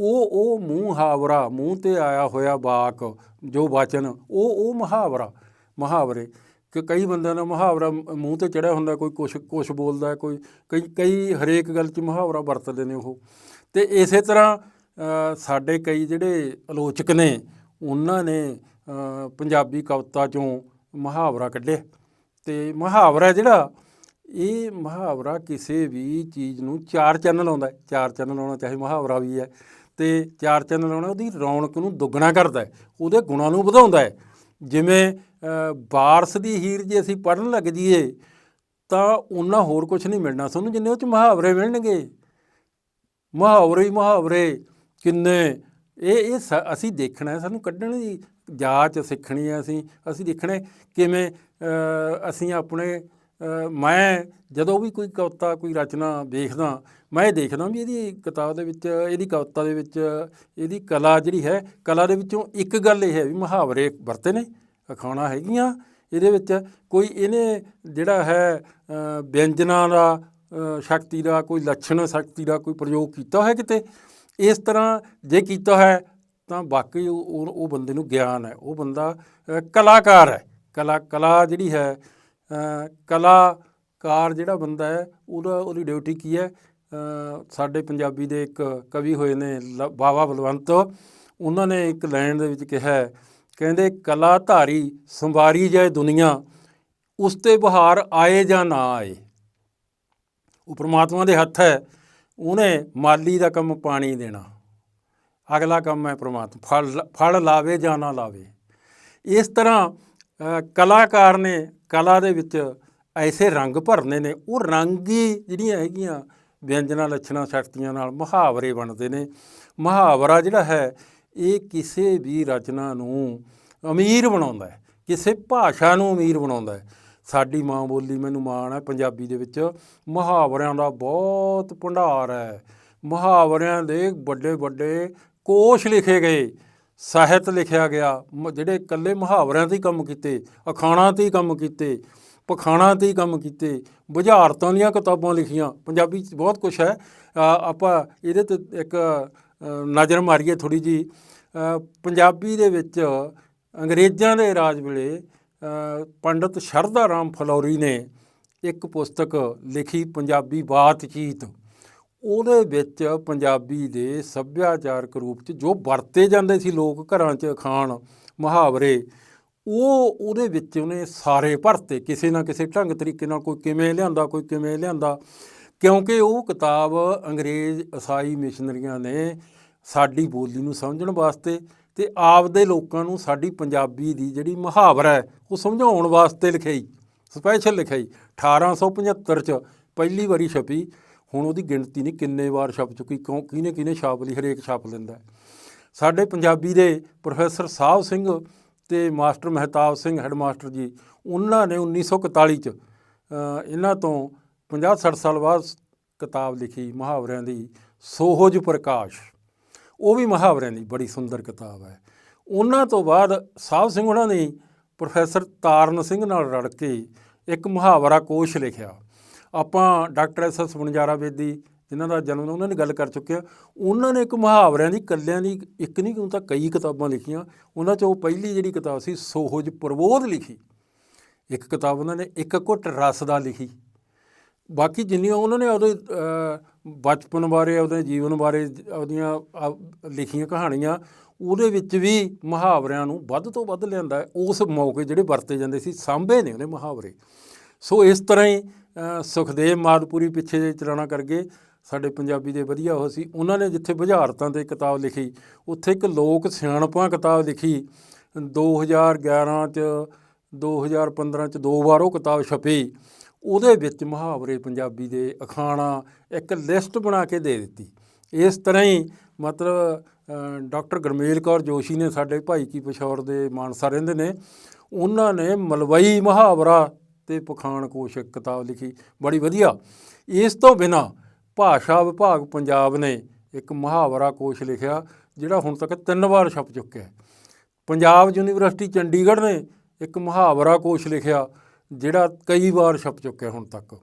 Speaker 1: ਉਹ ਉਹ ਮੁਹਾਵਰਾ ਮੂੰਹ ਤੇ ਆਇਆ ਹੋਇਆ ਵਾਕ ਜੋ ਵਚਨ ਉਹ ਉਹ ਮੁਹਾਵਰਾ, ਮੁਹਾਵਰੇ। ਕਿ ਕਈ ਬੰਦਿਆਂ ਦਾ ਮੁਹਾਵਰਾ ਮੂੰਹ ਤੇ ਚੜਿਆ ਹੁੰਦਾ, ਕੋਈ ਕੁਛ ਕੁਛ ਬੋਲਦਾ ਕੋਈ ਕਈ ਕਈ ਹਰੇਕ ਗੱਲ 'ਚ ਮੁਹਾਵਰਾ ਵਰਤਦੇ ਨੇ ਉਹ। ਤੇ ਇਸੇ ਤਰ੍ਹਾਂ ਸਾਡੇ ਕਈ ਜਿਹੜੇ ਆਲੋਚਕ ਨੇ, ਉਹਨਾਂ ਨੇ ਪੰਜਾਬੀ ਕਵਿਤਾ 'ਚੋਂ ਮੁਹਾਵਰਾ ਕੱਢਿਆ। ਤੇ ਮੁਹਾਵਰਾ ਜਿਹੜਾ ਇਹ ਮੁਹਾਵਰਾ ਕਿਸੇ ਵੀ ਚੀਜ਼ ਨੂੰ ਚਾਰ ਚੰਨ ਲਾਉਂਦਾ ਹੈ। ਚਾਰ ਚੰਨ ਲਾਉਣਾ ਚਾਹੇ ਮੁਹਾਵਰਾ ਵੀ ਹੈ ਤੇ ਚਾਰ ਚੰਨ ਲਾਉਣਾ ਉਹਦੀ ਰੌਣਕ ਨੂੰ ਦੁੱਗਣਾ ਕਰਦਾ ਹੈ ਉਹਦੇ ਗੁਣਾਂ ਨੂੰ ਵਧਾਉਂਦਾ ਹੈ। ਜਿਵੇਂ ਅ, ਵਾਰਸ ਦੀ ਹੀਰ ਜੇ ਅਸੀਂ ਪੜਨ ਲੱਗ ਜਾਈਏ ਤਾਂ ਉਹਨਾਂ ਹੋਰ ਕੁਝ ਨਹੀਂ ਮਿਲਣਾ ਸਾਨੂੰ ਜਿੰਨੇ ਉਹ ਚ ਮੁਹਾਵਰੇ ਮਿਲਣਗੇ। ਮੁਹਾਵਰੇ ਹੀ ਮੁਹਾਵਰੇ ਕਿੰਨੇ। ਇਹ ਇਹ ਸ- ਅਸੀਂ ਦੇਖਣਾ ਹੈ ਸਾਨੂੰ ਕੱਢਣ ਦੀ ਜਾਚ ਸਿੱਖਣੀ ਹੈ ਅਸੀਂ ਅਸੀਂ ਦੇਖਣਾ ਕਿਵੇਂ ਅਸੀਂ ਆਪਣੇ ਮੈਂ ਜਦੋਂ ਵੀ ਕੋਈ ਕਵਿਤਾ, ਕੋਈ ਰਚਨਾ ਵੇਖਦਾ ਮੈਂ ਇਹ ਦੇਖਦਾ ਵੀ ਇਹਦੀ ਕਿਤਾਬ ਦੇ ਵਿੱਚ, ਇਹਦੀ ਕਵਿਤਾ ਦੇ ਵਿੱਚ, ਇਹਦੀ ਕਲਾ ਜਿਹੜੀ ਹੈ, ਕਲਾ ਦੇ ਵਿੱਚੋਂ ਇੱਕ ਗੱਲ ਇਹ ਹੈ ਵੀ ਮੁਹਾਵਰੇ ਵਰਤੇ ਨੇ, ਅਖਾਣਾਂ ਹੈਗੀਆਂ। ਇਹਦੇ ਵਿੱਚ ਕੋਈ ਇਹਨੇ ਜਿਹੜਾ ਹੈ ਵਿਅੰਜਨਾਂ ਦਾ ਸ਼ਕਤੀ ਦਾ, ਕੋਈ ਲੱਛਣ ਸ਼ਕਤੀ ਦਾ ਕੋਈ ਪ੍ਰਯੋਗ ਕੀਤਾ ਹੋਇਆ ਕਿਤੇ, ਇਸ ਤਰ੍ਹਾਂ ਜੇ ਕੀਤਾ ਹੈ, ਤਾਂ ਵਾਕਈ ਉਹ, ਉਹ- ਬੰਦੇ ਨੂੰ ਗਿਆਨ ਹੈ। ਉਹ ਬੰਦਾ ਕਲਾਕਾਰ ਹੈ। ਕਲਾ ਕਲਾ ਜਿਹੜੀ ਹੈ ਕਲਾਕਾਰ ਜਿਹੜਾ ਬੰਦਾ ਹੈ, ਉਹਦਾ ਉਹਦੀ ਡਿਊਟੀ ਕੀ ਹੈ? ਸਾਡੇ ਪੰਜਾਬੀ ਦੇ ਇੱਕ ਕਵੀ ਹੋਏ ਨੇ ਲ- ਬਾਵਾ ਬਲਵੰਤ। ਉਹਨਾਂ ਨੇ ਇੱਕ ਲਾਈਨ ਦੇ ਵਿੱਚ ਕਿਹਾ ਕਹਿੰਦੇ ਕਲਾ ਧਾਰੀ ਸੰਵਾਰੀ ਜਾਏ ਦੁਨੀਆ, ਉਸ ਤੇ ਬਹਾਰ ਆਏ ਜਾਂ ਨਾ ਆਏ। ਉਹ ਪ੍ਰਮਾਤਮਾ ਦੇ ਹੱਥ ਹੈ, ਉਹਨੇ ਮਾਲੀ ਦਾ ਕੰਮ ਪਾਣੀ ਦੇਣਾ। ਅਗਲਾ ਕੰਮ ਹੈ ਪ੍ਰਮਾਤਮਾ, ਫਲ ਫਲ ਲਾਵੇ ਜਾਂ ਨਾ ਲਾਵੇ। ਇਸ ਤਰ੍ਹਾਂ ਕਲਾਕਾਰ ਨੇ ਕਲਾ ਦੇ ਵਿੱਚ ਐਸੇ ਰੰਗ ਭਰਨੇ ਨੇ, ਉਹ ਰੰਗ ਹੀ ਜਿਹੜੀਆਂ ਹੈਗੀਆਂ ਵਿਅੰਜਨਾਂ, ਲੱਛਣਾਂ, ਸ਼ਕਤੀਆਂ ਨਾਲ ਮੁਹਾਵਰੇ ਬਣਦੇ ਨੇ। ਮੁਹਾਵਰਾ ਜਿਹੜਾ ਹੈ, ਇਹ ਕਿਸੇ ਵੀ ਰਚਨਾ ਨੂੰ ਅਮੀਰ ਬਣਾਉਂਦਾ ਹੈ, ਕਿਸੇ ਭਾਸ਼ਾ ਨੂੰ ਅਮੀਰ ਬਣਾਉਂਦਾ ਹੈ। ਸਾਡੀ ਮਾਂ ਬੋਲੀ ਮੈਨੂੰ ਮਾਣ ਹੈ, ਪੰਜਾਬੀ ਦੇ ਵਿੱਚ ਮੁਹਾਵਰਿਆਂ ਦਾ ਬਹੁਤ ਭੰਡਾਰ ਹੈ। ਮੁਹਾਵਰਿਆਂ ਦੇ ਵੱਡੇ ਵੱਡੇ ਕੋਸ਼ ਲਿਖੇ ਗਏ। ਸਾਹਿਤ ਲਿਖਿਆ ਗਿਆ। ਮ- ਜਿਹੜੇ ਇਕੱਲੇ ਮੁਹਾਵਰਿਆਂ ਤੇ ਹੀ ਕੰਮ ਕੀਤੇ ਅਖਾਣਾਂ ਤੇ ਹੀ ਕੰਮ ਕੀਤੇ ਪਖਾਣਾਂ ਤੇ ਹੀ ਕੰਮ ਕੀਤੇ ਬੁਝਾਰਤਾਂ ਦੀਆਂ ਕਿਤਾਬਾਂ ਲਿਖੀਆਂ। ਪੰਜਾਬੀ 'ਚ ਬਹੁਤ ਕੁਝ ਹੈ। ਆਪਾਂ ਇਹਦੇ ਤੇ ਇੱਕ ਨਜ਼ਰ ਮਾਰੀਏ ਥੋੜੀ ਜੀ ਪੰਜਾਬੀ ਦੇ ਵਿੱਚ ਅੰਗਰੇਜ਼ਾਂ ਦੇ ਰਾਜ ਵੇਲੇ ਅ, ਪੰਡਤ ਸ਼ਰਧਾ ਰਾਮ ਫਲੌਰੀ ਨੇ ਇੱਕ ਪੁਸਤਕ ਲਿਖੀ ਪੰਜਾਬੀ ਬਾਤਚੀਤ। ਉਹਦੇ ਵਿੱਚ ਪੰਜਾਬੀ ਦੇ ਸੱਭਿਆਚਾਰਕ ਰੂਪ 'ਚ ਜੋ ਵਰਤੇ ਜਾਂਦੇ ਸੀ ਲੋਕ ਘਰਾਂ 'ਚ ਖਾਣ ਮੁਹਾਵਰੇ, ਉਹ ਉਹਦੇ ਵਿੱਚ ਉਹਨੇ ਸਾਰੇ ਭਰਤੇ ਕਿਸੇ ਨਾ ਕਿਸੇ ਢੰਗ ਤਰੀਕੇ ਨਾਲ ਕੋਈ ਕਿਵੇਂ ਲਿਆਂਦਾ, ਕੋਈ ਕਿਵੇਂ ਲਿਆਂਦਾ। ਕਿਉਂਕਿ ਉਹ ਕਿਤਾਬ ਅੰਗਰੇਜ਼ ਈਸਾਈ ਮਿਸ਼ਨਰੀਆਂ ਨੇ ਸਾਡੀ ਬੋਲੀ ਨੂੰ ਸਮਝਣ ਵਾਸਤੇ ਤੇ ਆਪਦੇ ਲੋਕਾਂ ਨੂੰ ਸਾਡੀ ਪੰਜਾਬੀ ਦੀ ਜਿਹੜੀ ਮੁਹਾਵਰਾ ਹੈ, ਉਹ ਸਮਝਾਉਣ ਵਾਸਤੇ ਲਿਖਾਈ, ਸਪੈਸ਼ਲ ਲਿਖਾਈ। 1875 ਚ ਪਹਿਲੀ ਵਾਰੀ ਛਪੀ ਹੁਣ ਉਹਦੀ ਗਿਣਤੀ ਨਹੀਂ ਕਿੰਨੇ ਵਾਰ ਛਪ ਚੁੱਕੀ, ਕਿਉਂ, ਕਿਹਨੇ ਕਿਹਨੇ ਛਾਪ ਲਈ, ਹਰੇਕ ਛਾਪ ਲੈਂਦਾ ਸਾਡੇ ਪੰਜਾਬੀ ਦੇ ਪ੍ਰੋਫੈਸਰ ਸਾਹਿਬ ਸਿੰਘ ਤੇ ਮਾਸਟਰ ਮਹਿਤਾਬ ਸਿੰਘ, ਹੈਡਮਾਸਟਰ ਜੀ, ਉਹਨਾਂ ਨੇ 1941 ਚ ਇਹਨਾਂ ਤੋਂ 50-60 ਸਾਲ ਬਾਅਦ ਕਿਤਾਬ ਲਿਖੀ, ਮੁਹਾਵਰਿਆਂ ਦੀ, ਸੋਹਜ ਪ੍ਰਕਾਸ਼। ਉਹ ਵੀ ਮੁਹਾਵਰਿਆਂ ਦੀ ਬੜੀ ਸੁੰਦਰ ਕਿਤਾਬ ਹੈ। ਉਹਨਾਂ ਤੋਂ ਬਾਅਦ ਸਾਹਿਬ ਸਿੰਘ ਉਹਨਾਂ ਨੇ ਪ੍ਰੋਫੈਸਰ ਤਾਰਨ ਸਿੰਘ ਨਾਲ ਰਲ ਕੇ ਇੱਕ ਮੁਹਾਵਰਾ ਕੋਸ਼ ਲਿਖਿਆ। ਆਪਾਂ doctor S S Vanjara Bedi ਜਿਨ੍ਹਾਂ ਦਾ ਜਨਮ ਉਹਨਾਂ ਨੇ ਗੱਲ ਕਰ ਚੁੱਕਿਆ ਉਹਨਾਂ ਨੇ ਇੱਕ ਮੁਹਾਵਰਿਆਂ ਦੀ, ਕੱਲਿਆਂ ਦੀ ਇੱਕ ਨਹੀਂ ਕਿਉਂ ਤਾਂ ਕਈ ਕਿਤਾਬਾਂ ਲਿਖੀਆਂ। ਉਹਨਾਂ ਚੋਂ ਪਹਿਲੀ ਜਿਹੜੀ ਕਿਤਾਬ ਸੀ ਸੋਹਜ ਪ੍ਰਬੋਧ ਲਿਖੀ। ਇੱਕ ਕਿਤਾਬ ਉਹਨਾਂ ਨੇ ਇੱਕ ਘੁੱਟ ਰਸ ਦਾ ਲਿਖੀ। ਬਾਕੀ ਜਿੰਨੀਆਂ ਉਹਨਾਂ ਨੇ ਉਹਦੇ ਬਚਪਨ ਬਾਰੇ, ਉਹਦੇ ਜੀਵਨ ਬਾਰੇ, ਉਹਦੀਆਂ ਲਿਖੀਆਂ ਕਹਾਣੀਆਂ, ਉਹਦੇ ਵਿੱਚ ਵੀ ਮੁਹਾਵਰਿਆਂ ਨੂੰ ਵੱਧ ਤੋਂ ਵੱਧ ਲਿਆਂਦਾ। ਉਸ ਮੌਕੇ ਜਿਹੜੇ ਵਰਤੇ ਜਾਂਦੇ ਸੀ, ਸਾਂਭੇ ਨੇ ਉਹਨੇ ਮੁਹਾਵਰੇ। ਸੋ ਇਸ ਤਰ੍ਹਾਂ ਹੀ ਸੁਖਦੇਵ ਮਾਦਪੁਰੀ ਪਿੱਛੇ ਜੇ ਚਲਾਣਾ ਕਰ ਗਏ ਸਾਡੇ ਪੰਜਾਬੀ ਦੇ ਵਧੀਆ ਉਹ ਸੀ। ਉਹਨਾਂ ਨੇ ਜਿੱਥੇ ਬੁਝਾਰਤਾਂ ਤੇ ਕਿਤਾਬ ਲਿਖੀ, ਉੱਥੇ ਇੱਕ ਲੋਕ ਸਿਆਣਪਾਂ ਕਿਤਾਬ ਲਿਖੀ। 2011 ਚ 2015 ਚ ਦੋ ਵਾਰ ਉਹ ਕਿਤਾਬ ਛਪੀ। ਉਹਦੇ ਵਿੱਚ ਮੁਹਾਵਰੇ ਪੰਜਾਬੀ ਦੇ ਅਖਾਣਾ ਇੱਕ ਲਿਸਟ ਬਣਾ ਕੇ ਦੇ ਦਿੱਤੀ। ਇਸ ਤਰ੍ਹਾਂ ਹੀ ਮਤਲਬ ਡਾਕਟਰ ਗਰਮੇਲ ਕੌਰ ਜੋਸ਼ੀ ਨੇ ਸਾਡੇ ਭਾਈ ਕੀ ਪਸ਼ੌਰ ਦੇ ਮਾਨਸਾ ਰਹਿੰਦੇ ਨੇ, ਉਹਨਾਂ ਨੇ ਮਲਵਈ ਮੁਹਾਵਰਾ ਤੇ ਪਖਾਨ ਕੋਸ਼ ਇੱਕ ਕਿਤਾਬ ਲਿਖੀ। ਬੜੀ ਵਧੀਆ। ਇਸ ਤੋਂ ਬਿਨਾ ਭਾਸ਼ਾ ਵਿਭਾਗ ਪੰਜਾਬ ਨੇ ਇੱਕ ਮੁਹਾਵਰਾ ਕੋਸ਼ ਲਿਖਿਆ, ਜਿਹੜਾ ਹੁਣ ਤੱਕ ਤਿੰਨ ਵਾਰ ਛਪ ਚੁੱਕਿਆ ਹੈ। ਪੰਜਾਬ ਯੂਨੀਵਰਸਿਟੀ ਚੰਡੀਗੜ੍ਹ ਨੇ ਇੱਕ ਮੁਹਾਵਰਾ ਕੋਸ਼ ਲਿਖਿਆ, ਜਿਹੜਾ ਕਈ ਵਾਰ ਛਪ ਚੁੱਕਿਆ ਹੁਣ ਤੱਕ।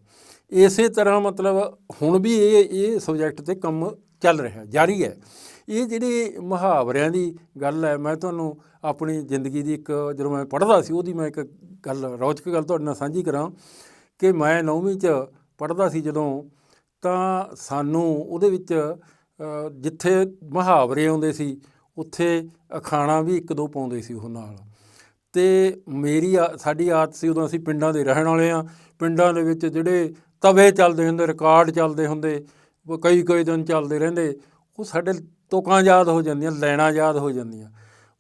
Speaker 1: ਇਸੇ ਤਰ੍ਹਾਂ ਮਤਲਬ ਹੁਣ ਵੀ ਇਹ ਇਹ ਸਬਜੈਕਟ ਤੇ ਕੰਮ ਚੱਲ ਰਿਹਾ, ਜਾਰੀ ਹੈ। ਇਹ ਜਿਹੜੇ ਮੁਹਾਵਰਿਆਂ ਦੀ ਗੱਲ ਹੈ, ਮੈਂ ਤੁਹਾਨੂੰ ਆਪਣੀ ਜ਼ਿੰਦਗੀ ਦੀ ਇੱਕ ਜਦੋਂ ਮੈਂ ਪੜ੍ਹਦਾ ਸੀ, ਉਹਦੀ ਮੈਂ ਇੱਕ ਗੱਲ, ਰੌਚਕ ਗੱਲ ਤੁਹਾਡੇ ਨਾਲ ਸਾਂਝੀ ਕਰਾਂ ਕਿ ਮੈਂ ਨੌਵੀਂ 'ਚ ਪੜ੍ਹਦਾ ਸੀ ਜਦੋਂ, ਤਾਂ ਸਾਨੂੰ ਉਹਦੇ ਵਿੱਚ ਜਿੱਥੇ ਮੁਹਾਵਰੇ ਆਉਂਦੇ ਸੀ, ਉੱਥੇ ਅਖਾਣਾ ਵੀ ਇੱਕ ਦੋ ਪਾਉਂਦੇ ਸੀ ਉਹ ਨਾਲ। ਤੇ ਮੇਰੀ ਆ- ਸਾਡੀ ਆਦਤ ਸੀ ਉਦੋਂ ਅਸੀਂ ਪਿੰਡਾਂ ਦੇ ਰਹਿਣ ਵਾਲੇ ਆ ਪਿੰਡਾਂ ਦੇ ਵਿੱਚ ਜਿਹੜੇ ਤਵੇ ਚੱਲਦੇ ਹੁੰਦੇ, ਰਿਕਾਰਡ ਚੱਲਦੇ ਹੁੰਦੇ ਉਹ ਕਈ ਕਈ ਦਿਨ ਚੱਲਦੇ ਰਹਿੰਦੇ, ਉਹ ਸਾਡੇ ਤੁਕਾਂ ਯਾਦ ਹੋ ਜਾਂਦੀਆਂ, ਲੈਣਾ ਯਾਦ ਹੋ ਜਾਂਦੀਆਂ।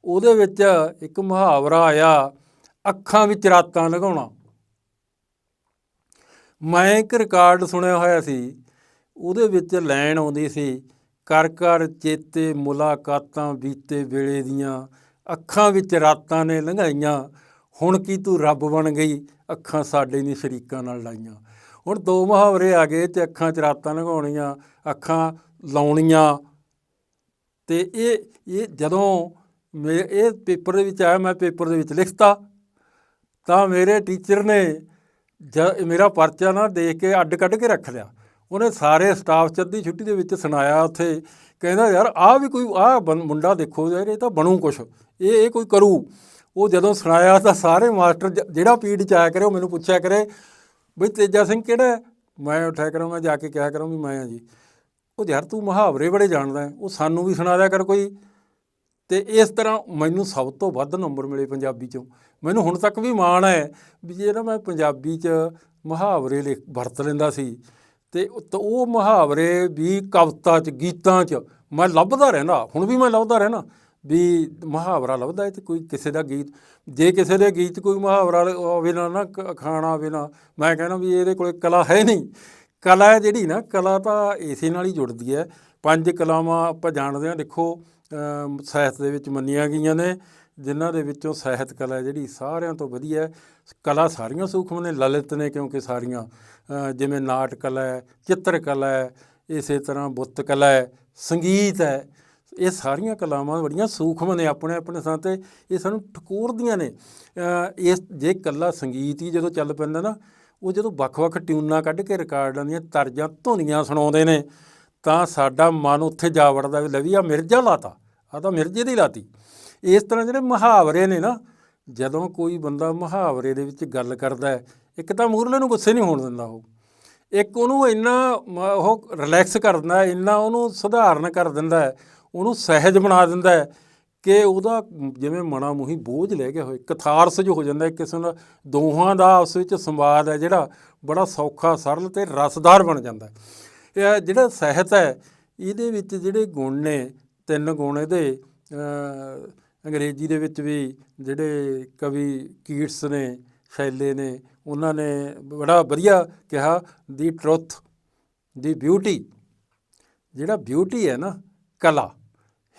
Speaker 1: ਉਹਦੇ ਵਿੱਚ ਇੱਕ ਮੁਹਾਵਰਾ ਆਇਆ, ਅੱਖਾਂ ਵਿੱਚ ਰਾਤਾਂ ਲਗਾਉਣਾ। ਮੈਂ ਇੱਕ ਰਿਕਾਰਡ ਸੁਣਿਆ ਹੋਇਆ ਸੀ, ਉਹਦੇ ਵਿੱਚ ਲੈਣ ਆਉਂਦੀ ਸੀ, ਕਰ ਕਰ ਚੇਤੇ ਮੁਲਾਕਾਤਾਂ ਬੀਤੇ ਵੇਲੇ ਦੀਆਂ, ਅੱਖਾਂ ਵਿੱਚ ਰਾਤਾਂ ਨੇ ਲੰਘਾਈਆਂ, ਹੁਣ ਕੀ ਤੂੰ ਰੱਬ ਬਣ ਗਈ, ਅੱਖਾਂ ਸਾਡੇ ਨਹੀਂ ਸ਼ਰੀਕਾਂ ਨਾਲ ਲਾਈਆਂ। ਹੁਣ ਦੋ ਮੁਹਾਵਰੇ ਆ ਗਏ, ਤੇ ਅੱਖਾਂ 'ਚ ਰਾਤਾਂ ਲੰਘਾਉਣੀਆਂ ਅੱਖਾਂ ਲਾਉਣੀਆਂ ਤੇ ਇਹ ਇਹ ਜਦੋਂ ਮੇ, ਇਹ ਪੇਪਰ ਦੇ ਵਿੱਚ ਆਇਆ, ਮੈਂ ਪੇਪਰ ਦੇ ਵਿੱਚ ਲਿਖਤਾ, ਤਾਂ ਮੇਰੇ ਟੀਚਰ ਨੇ ਜ, ਮੇਰਾ ਪਰਚਾ ਨਾ ਦੇਖ ਕੇ ਅੱਡ ਕੱਢ ਕੇ ਰੱਖ ਲਿਆ। ਉਹਨੇ ਸਾਰੇ ਸਟਾਫ ਚ ਛੁੱਟੀ ਦੇ ਵਿੱਚ ਸੁਣਾਇਆ ਉੱਥੇ, ਕਹਿੰਦਾ, ਯਾਰ, ਆਹ ਵੀ ਕੋਈ, ਆਹ ਬੰ- ਮੁੰਡਾ ਦੇਖੋ, ਯਾਰ, ਇਹ ਤਾਂ ਬਣੂ ਕੁਛ, ਇਹ ਇਹ ਕੋਈ ਕਰੂ। ਉਹ ਜਦੋਂ ਸੁਣਾਇਆ ਤਾਂ ਸਾਰੇ ਮਾਸਟਰ ਜ- ਜਿਹੜਾ ਪੀੜ ਚ ਆਇਆ ਕਰੇ, ਉਹ ਮੈਨੂੰ ਪੁੱਛਿਆ ਕਰੇ, ਬਈ, ਤੇਜਾ ਸਿੰਘ ਕਿਹੜਾ ਮੈਂ ਉਠਿਆ ਕਰਾਂ, ਮੈਂ ਜਾ ਕੇ ਕਿਹਾ ਕਰਾਂ ਵੀ ਮੈਂ ਆ ਜੀ। ਉਹ ਯਾਰ ਤੂੰ ਮੁਹਾਵਰੇ ਬੜੇ ਜਾਣਦਾ ਉਹ ਸਾਨੂੰ ਵੀ ਸੁਣਾ ਦਿਆ ਕਰ ਕੋਈ। ਤੇ ਇਸ ਤਰ੍ਹਾਂ ਮੈਨੂੰ ਸਭ ਤੋਂ ਵੱਧ ਨੰਬਰ ਮਿਲੇ ਪੰਜਾਬੀ ਚੋਂ। ਮੈਨੂੰ ਹੁਣ ਤੱਕ ਵੀ ਮਾਣ ਹੈ ਵੀ ਜਿਹੜਾ ਮੈਂ ਪੰਜਾਬੀ ਚ ਮੁਹਾਵਰੇ ਲਿਖ, ਵਰਤ ਲੈਂਦਾ ਸੀ ਤੇ ਉਹ- ਮੁਹਾਵਰੇ ਵੀ ਕਵਿਤਾ ਚ, ਗੀਤਾਂ ਚ ਮੈਂ ਲੱਭਦਾ ਰਹਿੰਦਾ, ਹੁਣ ਵੀ ਮੈਂ ਲੱਭਦਾ ਰਹਿਣਾ ਵੀ ਮੁਹਾਵਰਾ ਲੱਭਦਾ ਹੈ ਤੇ ਕੋਈ ਕਿਸੇ ਦਾ ਗੀਤ, ਜੇ ਕਿਸੇ ਦੇ ਗੀਤ 'ਚ ਕੋਈ ਮੁਹਾਵਰਾ ਹੋਵੇ ਨਾ ਨਾ, ਕ- ਖਾਣਾ ਹੋਵੇ ਨਾ, ਮੈਂ ਕਹਿੰਦਾ ਵੀ ਇਹਦੇ ਕੋਲੇ ਕਲਾ ਹੈ ਨਹੀਂ। ਕਲਾ ਹੈ ਜਿਹੜੀ ਨਾ, ਕਲਾ ਤਾਂ ਇਸੇ ਨਾਲ ਹੀ ਜੁੜਦੀ ਹੈ। ਪੰਜ ਕਲਾਵਾਂ ਆਪਾਂ ਜਾਣਦੇ ਹਾਂ। ਦੇਖੋ ਸਾਹਿਤ ਦੇ ਵਿੱਚ ਮੰਨੀਆਂ ਗਈਆਂ ਨੇ, ਜਿਨ੍ਹਾਂ ਦੇ ਵਿੱਚੋਂ ਸਾਹਿਤ ਕਲਾ ਜਿਹੜੀ ਸਾਰਿਆਂ ਤੋਂ ਵਧੀਆ ਹੈ। ਕਲਾ ਸਾਰੀਆਂ ਸੂਖਮ ਨੇ, ਲਲਿਤ ਨੇ ਕਿਉਂਕਿ ਸਾਰੀਆਂ ਜਿਵੇਂ ਨਾਟ ਕਲਾ ਹੈ, ਚਿੱਤਰ ਕਲਾ ਹੈ, ਇਸੇ ਤਰ੍ਹਾਂ ਬੁੱਤ ਕਲਾ ਹੈ, ਸੰਗੀਤ ਹੈ, ਇਹ ਸਾਰੀਆਂ ਕਲਾਵਾਂ ਬੜੀਆਂ ਸੂਖਮ ਨੇ ਆਪਣੇ ਆਪਣੇ ਥਾਂ ਤੇ। ਇਹ ਸਾਨੂੰ ਠਕੋਰਦੀਆਂ ਨੇ। ਇਸ ਜੇ ਕੱਲਾ ਸੰਗੀਤ ਹੀ ਜਦੋਂ ਚੱਲ ਪੈਂਦਾ ਨਾ ਉਹ ਜਦੋਂ ਵੱਖ-ਵੱਖ ਟਿਊਨਾਂ ਕੱਢ ਕੇ ਰਿਕਾਰਡਾਂ ਦੀਆਂ ਤਰਜਾਂ ਧੁਨੀਆਂ ਸੁਣਾਉਂਦੇ ਨੇ, ਤਾਂ ਸਾਡਾ ਮਨ ਉੱਥੇ ਜਾ ਵੜਦਾ ਵੀ ਲਵੀ ਵੀ ਆ ਮਿਰਜ਼ਾ ਲਾਤਾ ਆ ਤਾਂ ਮਿਰਜ਼ੇ ਦੀ ਲਾਤੀ। ਇਸ ਤਰ੍ਹਾਂ ਜਿਹੜੇ ਮੁਹਾਵਰੇ ਨੇ ਨਾ, ਜਦੋਂ ਕੋਈ ਬੰਦਾ ਮੁਹਾਵਰੇ ਦੇ ਵਿੱਚ ਗੱਲ ਕਰਦਾ ਹੈ, ਇੱਕ ਤਾਂ ਮੂਰਲੇ ਨੂੰ ਗੁੱਸੇ ਨਹੀਂ ਹੋਣ ਦਿੰਦਾ ਉਹ। ਇੱਕ ਉਹਨੂੰ ਇੰਨਾ ਉਹ ਰਿਲੈਕਸ ਕਰ ਦਿੰਦਾ ਇੰਨਾ ਉਹਨੂੰ ਸੁਧਾਰਨ ਕਰ ਦਿੰਦਾ ਉਹਨੂੰ ਸਹਿਜ ਬਣਾ ਦਿੰਦਾ ਹੈ ਕਿ ਉਹਦਾ ਜਿਵੇਂ ਮਣਾ ਮੂੰਹੀ ਬੋਝ ਲੈ ਗਿਆ ਹੋਏ ਕਥਾਰਸ ਜੋ ਹੋ ਜਾਂਦਾ ਹੈ ਕਿਸੇ ਨਾਲ ਦੋਹਾਂ ਦਾ ਆਪਸ ਵਿੱਚ ਸੰਵਾਦ ਹੈ ਜਿਹੜਾ ਬੜਾ ਸੌਖਾ, ਸਰਲ ਤੇ ਰਸਦਾਰ ਬਣ ਜਾਂਦਾ ਇਹ ਜਿਹੜਾ ਸਾਹਿਤ ਹੈ, ਇਹਦੇ ਵਿੱਚ ਜਿਹੜੇ ਗੁਣ ਨੇ, ਤਿੰਨ ਗੁਣ ਇਹਦੇ ਅੰਗਰੇਜ਼ੀ ਦੇ ਵਿੱਚ ਵੀ ਜਿਹੜੇ ਕਵੀ ਕੀਟਸ ਨੇ, ਸ਼ੈਲੇ ਨੇ, ਉਹਨਾਂ ਨੇ ਬੜਾ ਵਧੀਆ ਕਿਹਾ, ਦੀ ਟਰੁੱਥ, ਦੀ ਬਿਊਟੀ। ਜਿਹੜਾ ਬਿਊਟੀ ਹੈ ਨਾ, ਕਲਾ,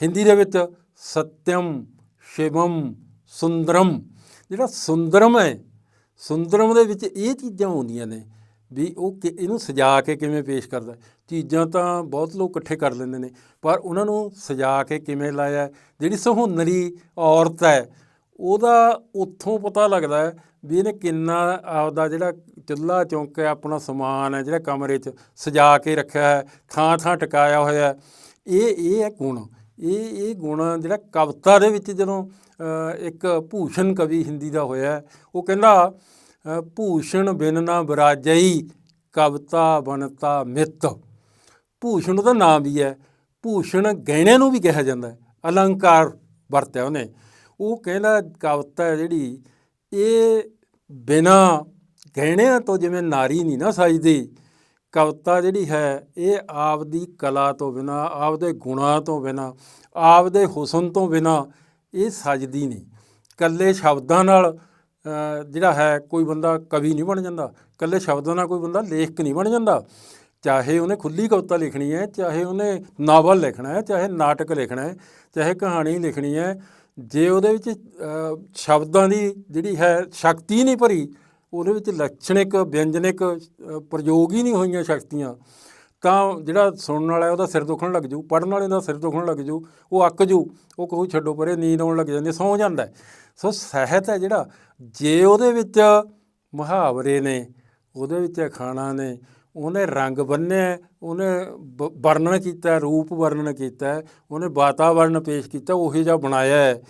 Speaker 1: ਹਿੰਦੀ ਦੇ ਵਿੱਚ ਸਤਿਅਮ ਸ਼ਿਵਮ ਸੁੰਦਰਮ ਜਿਹੜਾ ਸੁੰਦਰਮ ਹੈ, ਸੁੰਦਰਮ ਦੇ ਵਿੱਚ ਇਹ ਚੀਜ਼ਾਂ ਆਉਂਦੀਆਂ ਨੇ ਵੀ ਉਹ ਕਿ- ਇਹਨੂੰ ਸਜਾ ਕੇ ਕਿਵੇਂ ਪੇਸ਼ ਕਰਦਾ ਚੀਜ਼ਾਂ ਤਾਂ ਬਹੁਤ ਲੋਕ ਇਕੱਠੇ ਕਰ ਲੈਂਦੇ ਨੇ, ਪਰ ਉਹਨਾਂ ਨੂੰ ਸਜਾ ਕੇ ਕਿਵੇਂ ਲਾਇਆ ਜਿਹੜੀ ਸੁਹੰਦਰੀ ਔਰਤ ਹੈ, ਉਹਦਾ ਉੱਥੋਂ ਪਤਾ ਲੱਗਦਾ ਵੀ ਇਹਨੇ ਕਿੰਨਾ ਆਪਦਾ ਜਿਹੜਾ ਚੁੱਲ੍ਹਾ ਚੌਂਕ ਹੈ, ਆਪਣਾ ਸਮਾਨ ਹੈ, ਜਿਹੜਾ ਕਮਰੇ 'ਚ ਸਜਾ ਕੇ ਰੱਖਿਆ ਹੈ ਥਾਂ ਥਾਂ ਟਿਕਾਇਆ ਹੋਇਆ ਇਹ ਇਹ ਹੈ ਗੁਣ। ਇਹ ਇਹ ਗੁਣ ਜਿਹੜਾ ਕਵਿਤਾ ਦੇ ਵਿੱਚ ਜਦੋਂ ਇੱਕ ਭੂਸ਼ਣ ਕਵੀ ਹਿੰਦੀ ਦਾ ਹੋਇਆ, ਉਹ ਕਹਿੰਦਾ ਭੂਸ਼ਣ ਬਿਨ ਨਾ ਬਰਾਜਈ, ਕਵਿਤਾ ਬਨਤਾ ਮਿੱਤ। ਭੂਸ਼ਣ ਦਾ ਨਾਮ ਵੀ ਹੈ, ਭੂਸ਼ਣ ਗਹਿਣਿਆਂ ਨੂੰ ਵੀ ਕਿਹਾ ਜਾਂਦਾ ਹੈ, ਅਲੰਕਾਰ ਵਰਤਿਆ ਉਹਨੇ। ਉਹ ਕਹਿੰਦਾ, ਕਵਿਤਾ ਜਿਹੜੀ, ਇਹ ਬਿਨਾ ਗਹਿਣਿਆਂ ਤੋਂ ਜਿਵੇਂ ਨਾਰੀ ਨਹੀਂ ਨਾ ਸਜਦੀ ਕਵਿਤਾ ਜਿਹੜੀ ਹੈ, ਇਹ ਆਪਦੀ ਕਲਾ ਤੋਂ ਬਿਨਾ, ਆਪਦੇ ਗੁਣਾਂ ਤੋਂ ਬਿਨਾ, ਆਪਦੇ ਹੁਸਨ ਤੋਂ ਬਿਨਾ ਇਹ ਸਜਦੀ ਨਹੀਂ। ਕੱਲੇ ਸ਼ਬਦਾਂ ਨਾਲ ਜਿਹੜਾ ਹੈ, ਕੋਈ ਬੰਦਾ ਕਵੀ ਨਹੀਂ ਬਣ ਜਾਂਦਾ। ਕੱਲੇ ਸ਼ਬਦਾਂ ਨਾਲ ਕੋਈ ਬੰਦਾ ਲੇਖਕ ਨਹੀਂ ਬਣ ਜਾਂਦਾ। ਚਾਹੇ ਉਹਨੇ ਖੁੱਲੀ ਕਵਿਤਾ ਲਿਖਣੀ ਹੈ, ਚਾਹੇ ਉਹਨੇ ਨਾਵਲ ਲਿਖਣਾ ਹੈ, ਚਾਹੇ ਨਾਟਕ ਲਿਖਣਾ ਹੈ, ਚਾਹੇ ਕਹਾਣੀ ਲਿਖਣੀ ਹੈ, ਜੇ ਉਹਦੇ ਵਿੱਚ ਸ਼ਬਦਾਂ ਦੀ ਜਿਹੜੀ ਹੈ, ਸ਼ਕਤੀ ਨਹੀਂ ਭਰੀ ਉਹਦੇ ਵਿੱਚ ਲੱਛਣਿਕ, ਵਿਅੰਜਨਿਕ ਪ੍ਰਯੋਗ ਹੀ ਨਹੀਂ ਹੋਈਆਂ ਸ਼ਕਤੀਆਂ। ਤਾਂ ਜਿਹੜਾ ਸੁਣਨ ਵਾਲਾ ਉਹਦਾ ਸਿਰ ਦੁਖਣ ਲੱਗ ਜੂ। ਪੜਨ ਵਾਲੇ ਦਾ ਸਿਰ ਦੁਖਣ ਲੱਗ ਜੂ। ਉਹ ਅੱਕ ਜੂ। ਉਹ ਕਹੂ, ਛੱਡੋ ਪਰੇ, ਨੀਂਦ ਆਉਣ ਲੱਗ ਜਾਂਦੀ ਸੌਂ ਜਾਂਦਾ ਸੋ ਸਾਹਿਤ ਹੈ ਜਿਹੜਾ, ਜੇ ਉਹਦੇ ਵਿੱਚ ਮੁਹਾਵਰੇ ਨੇ, ਉਹਦੇ ਵਿੱਚ ਅਖਾਣਾਂ ਨੇ, ਉਹਨੇ ਰੰਗ ਬੰਨਿਆ, ਉਹਨੇ ਬ- ਵਰਣਨ ਕੀਤਾ, ਰੂਪ ਵਰਣਨ ਕੀਤਾ, ਉਹਨੇ ਵਾਤਾਵਰਣ ਪੇਸ਼ ਕੀਤਾ, ਉਹੀ ਜਿਹਾ ਬਣਾਇਆ ਹੈ।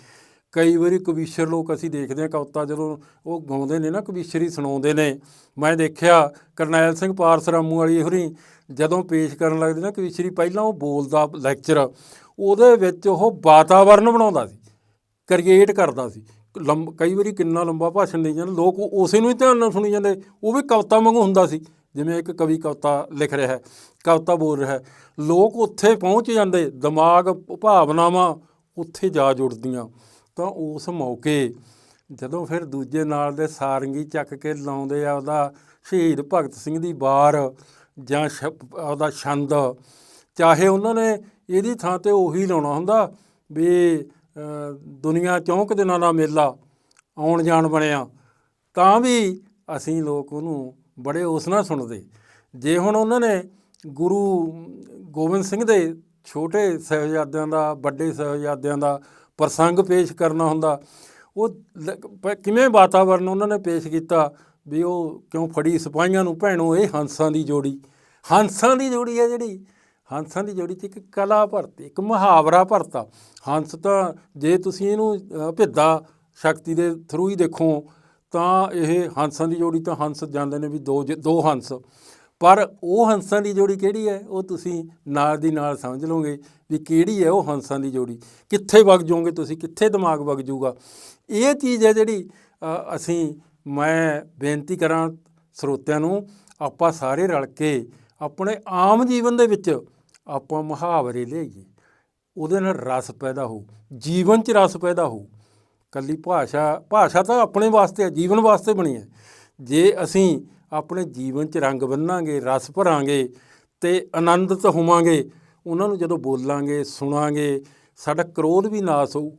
Speaker 1: ਕਈ ਵਾਰੀ ਕਵੀਸ਼ਰ ਲੋਕ ਅਸੀਂ ਦੇਖਦੇ ਹਾਂ, ਕਵਿਤਾ ਜਦੋਂ ਉਹ ਗਾਉਂਦੇ ਨੇ ਨਾ ਕਵੀਸ਼ਰੀ ਸੁਣਾਉਂਦੇ ਨੇ। ਮੈਂ ਦੇਖਿਆ ਕਰਨੈਲ ਸਿੰਘ ਪਾਰਸਰਾਮੂ ਵਾਲੀ ਹੋਰੀ ਜਦੋਂ ਪੇਸ਼ ਕਰਨ ਲੱਗਦੇ ਨਾ ਕਵੀਸ਼ਰੀ ਪਹਿਲਾਂ ਉਹ ਬੋਲਦਾ ਲੈਕਚਰ ਉਹਦੇ ਵਿੱਚ ਉਹ ਵਾਤਾਵਰਣ ਬਣਾਉਂਦਾ ਸੀ ਕ੍ਰੀਏਟ ਕਰਦਾ ਸੀ। ਲੰਬ, ਕਈ ਵਾਰੀ ਕਿੰਨਾ ਲੰਬਾ ਭਾਸ਼ਣ ਦੇ ਜਾਂਦਾ, ਲੋਕ ਉਸੇ ਨੂੰ ਹੀ ਧਿਆਨ ਨਾਲ ਸੁਣੀ ਜਾਂਦੇ, ਉਹ ਵੀ ਕਵਿਤਾ ਵਾਂਗੂ ਹੁੰਦਾ ਸੀ। ਜਿਵੇਂ ਇੱਕ ਕਵੀ ਕਵਿਤਾ ਲਿਖ ਰਿਹਾ ਹੈ, ਕਵਿਤਾ ਬੋਲ ਰਿਹਾ ਹੈ। ਲੋਕ ਉੱਥੇ ਪਹੁੰਚ ਜਾਂਦੇ, ਦਿਮਾਗ, ਭਾਵਨਾਵਾਂ ਉੱਥੇ ਜਾ ਜੁੜਦੀਆਂ। ਤਾਂ ਉਸ ਮੌਕੇ ਜਦੋਂ ਫਿਰ ਦੂਜੇ ਨਾਲ ਦੇ ਸਾਰੰਗੀ ਚੱਕ ਕੇ ਲਾਉਂਦੇ ਆ ਉਹਦਾ ਸ਼ਹੀਦ ਭਗਤ ਸਿੰਘ ਦੀ ਵਾਰ ਜਾਂ ਛ- ਉਹਦਾ ਛੰਦ, ਚਾਹੇ ਉਹਨਾਂ ਨੇ ਇਹਦੀ ਥਾਂ ਤੇ ਉਹੀ ਲਾਉਣਾ ਹੁੰਦਾ ਵੀ ਦੁਨੀਆ ਚੌਂਕ ਦਿਨਾਂ ਦਾ ਮੇਲਾ ਆਉਣ ਜਾਣ ਬਣਿਆ, ਤਾਂ ਵੀ ਅਸੀਂ ਲੋਕ ਉਹਨੂੰ ਬੜੇ ਉਸ ਨਾਲ ਸੁਣਦੇ। ਜੇ ਹੁਣ ਉਹਨਾਂ ਨੇ ਗੁਰੂ ਗੋਬਿੰਦ ਸਿੰਘ ਦੇ ਛੋਟੇ ਸਾਹਿਬਜ਼ਾਦਿਆਂ ਦਾ, ਵੱਡੇ ਸਾਹਿਬਜ਼ਾਦਿਆਂ ਦਾ ਪ੍ਰਸੰਗ ਪੇਸ਼ ਕਰਨਾ ਹੁੰਦਾ। ਉਹ ਲ- ਕਿਵੇਂ ਵਾਤਾਵਰਨ ਉਹਨਾਂ ਨੇ ਪੇਸ਼ ਕੀਤਾ ਵੀ ਉਹ ਕਿਉਂ ਫੜੀ ਸਿਪਾਹੀਆਂ ਨੂੰ? ਭੈਣੋ ਇਹ ਹੰਸਾਂ ਦੀ ਜੋੜੀ। ਹੰਸਾਂ ਦੀ ਜੋੜੀ ਹੈ ਜਿਹੜੀ। ਹੰਸਾਂ ਦੀ ਜੋੜੀ 'ਚ ਇੱਕ ਕਲਾ ਭਰਤੀ ਇੱਕ ਮੁਹਾਵਰਾ ਭਰਤਾ ਹੰਸ ਤਾਂ ਜੇ ਤੁਸੀਂ ਇਹਨੂੰ ਅ, ਭਿੱਦਾ ਸ਼ਕਤੀ ਦੇ ਥਰੂ ਹੀ ਦੇਖੋ ਤਾਂ ਇਹ ਹੰਸਾਂ ਦੀ ਜੋੜੀ ਤਾਂ ਹੰਸ ਜਾਂਦੇ ਨੇ ਵੀ ਦੋ ਜ- ਦੋ ਹੰਸ। ਪਰ ਉਹ ਹੰਸਾਂ ਦੀ ਜੋੜੀ ਕਿਹੜੀ ਹੈ? ਉਹ ਤੁਸੀਂ ਨਾਲ ਦੀ ਨਾਲ ਸਮਝ ਲਓਗੇ ਵੀ ਕਿਹੜੀ ਹੈ ਉਹ ਹੰਸਾਂ ਦੀ ਜੋੜੀ। ਕਿੱਥੇ ਵਗ ਜਾਓਗੇ ਤੁਸੀਂ? ਕਿੱਥੇ ਦਿਮਾਗ ਵਗ ਜਾਊਗਾ? ਇਹ ਚੀਜ਼ ਹੈ ਜਿਹੜੀ ਅਸੀਂ, ਮੈਂ ਬੇਨਤੀ ਕਰਾਂ ਸਰੋਤਿਆਂ ਨੂੰ, ਆਪਾਂ ਸਾਰੇ ਰਲ ਕੇ ਆਪਣੇ ਆਮ ਜੀਵਨ ਦੇ ਵਿੱਚ ਆਪਾਂ ਮੁਹਾਵਰੇ ਲਿਆਈਏ। ਉਹਦੇ ਨਾਲ ਰਸ ਪੈਦਾ ਹੋਊ, ਜੀਵਨ 'ਚ ਰਸ ਪੈਦਾ ਹੋਊ। ਕੱਲੀ ਭਾਸ਼ਾ ਭਾਸ਼ਾ ਤਾਂ ਆਪਣੇ ਵਾਸਤੇ ਹੈ, ਜੀਵਨ ਵਾਸਤੇ ਬਣੀ ਹੈ। ਜੇ ਅਸੀਂ ਆਪਣੇ ਜੀਵਨ 'ਚ ਰੰਗ ਬੰਨਾਂਗੇ, ਰਸ ਭਰਾਂਗੇ ਤੇ ਆਨੰਦਿਤ ਹੋਵਾਂਗੇ। ਉਹਨਾਂ ਨੂੰ ਜਦੋਂ ਬੋਲਾਂਗੇ, ਸੁਣਾਂਗੇ, ਸਾਡਾ ਕ੍ਰੋਧ ਵੀ ਨਾਸ ਹੋਊ,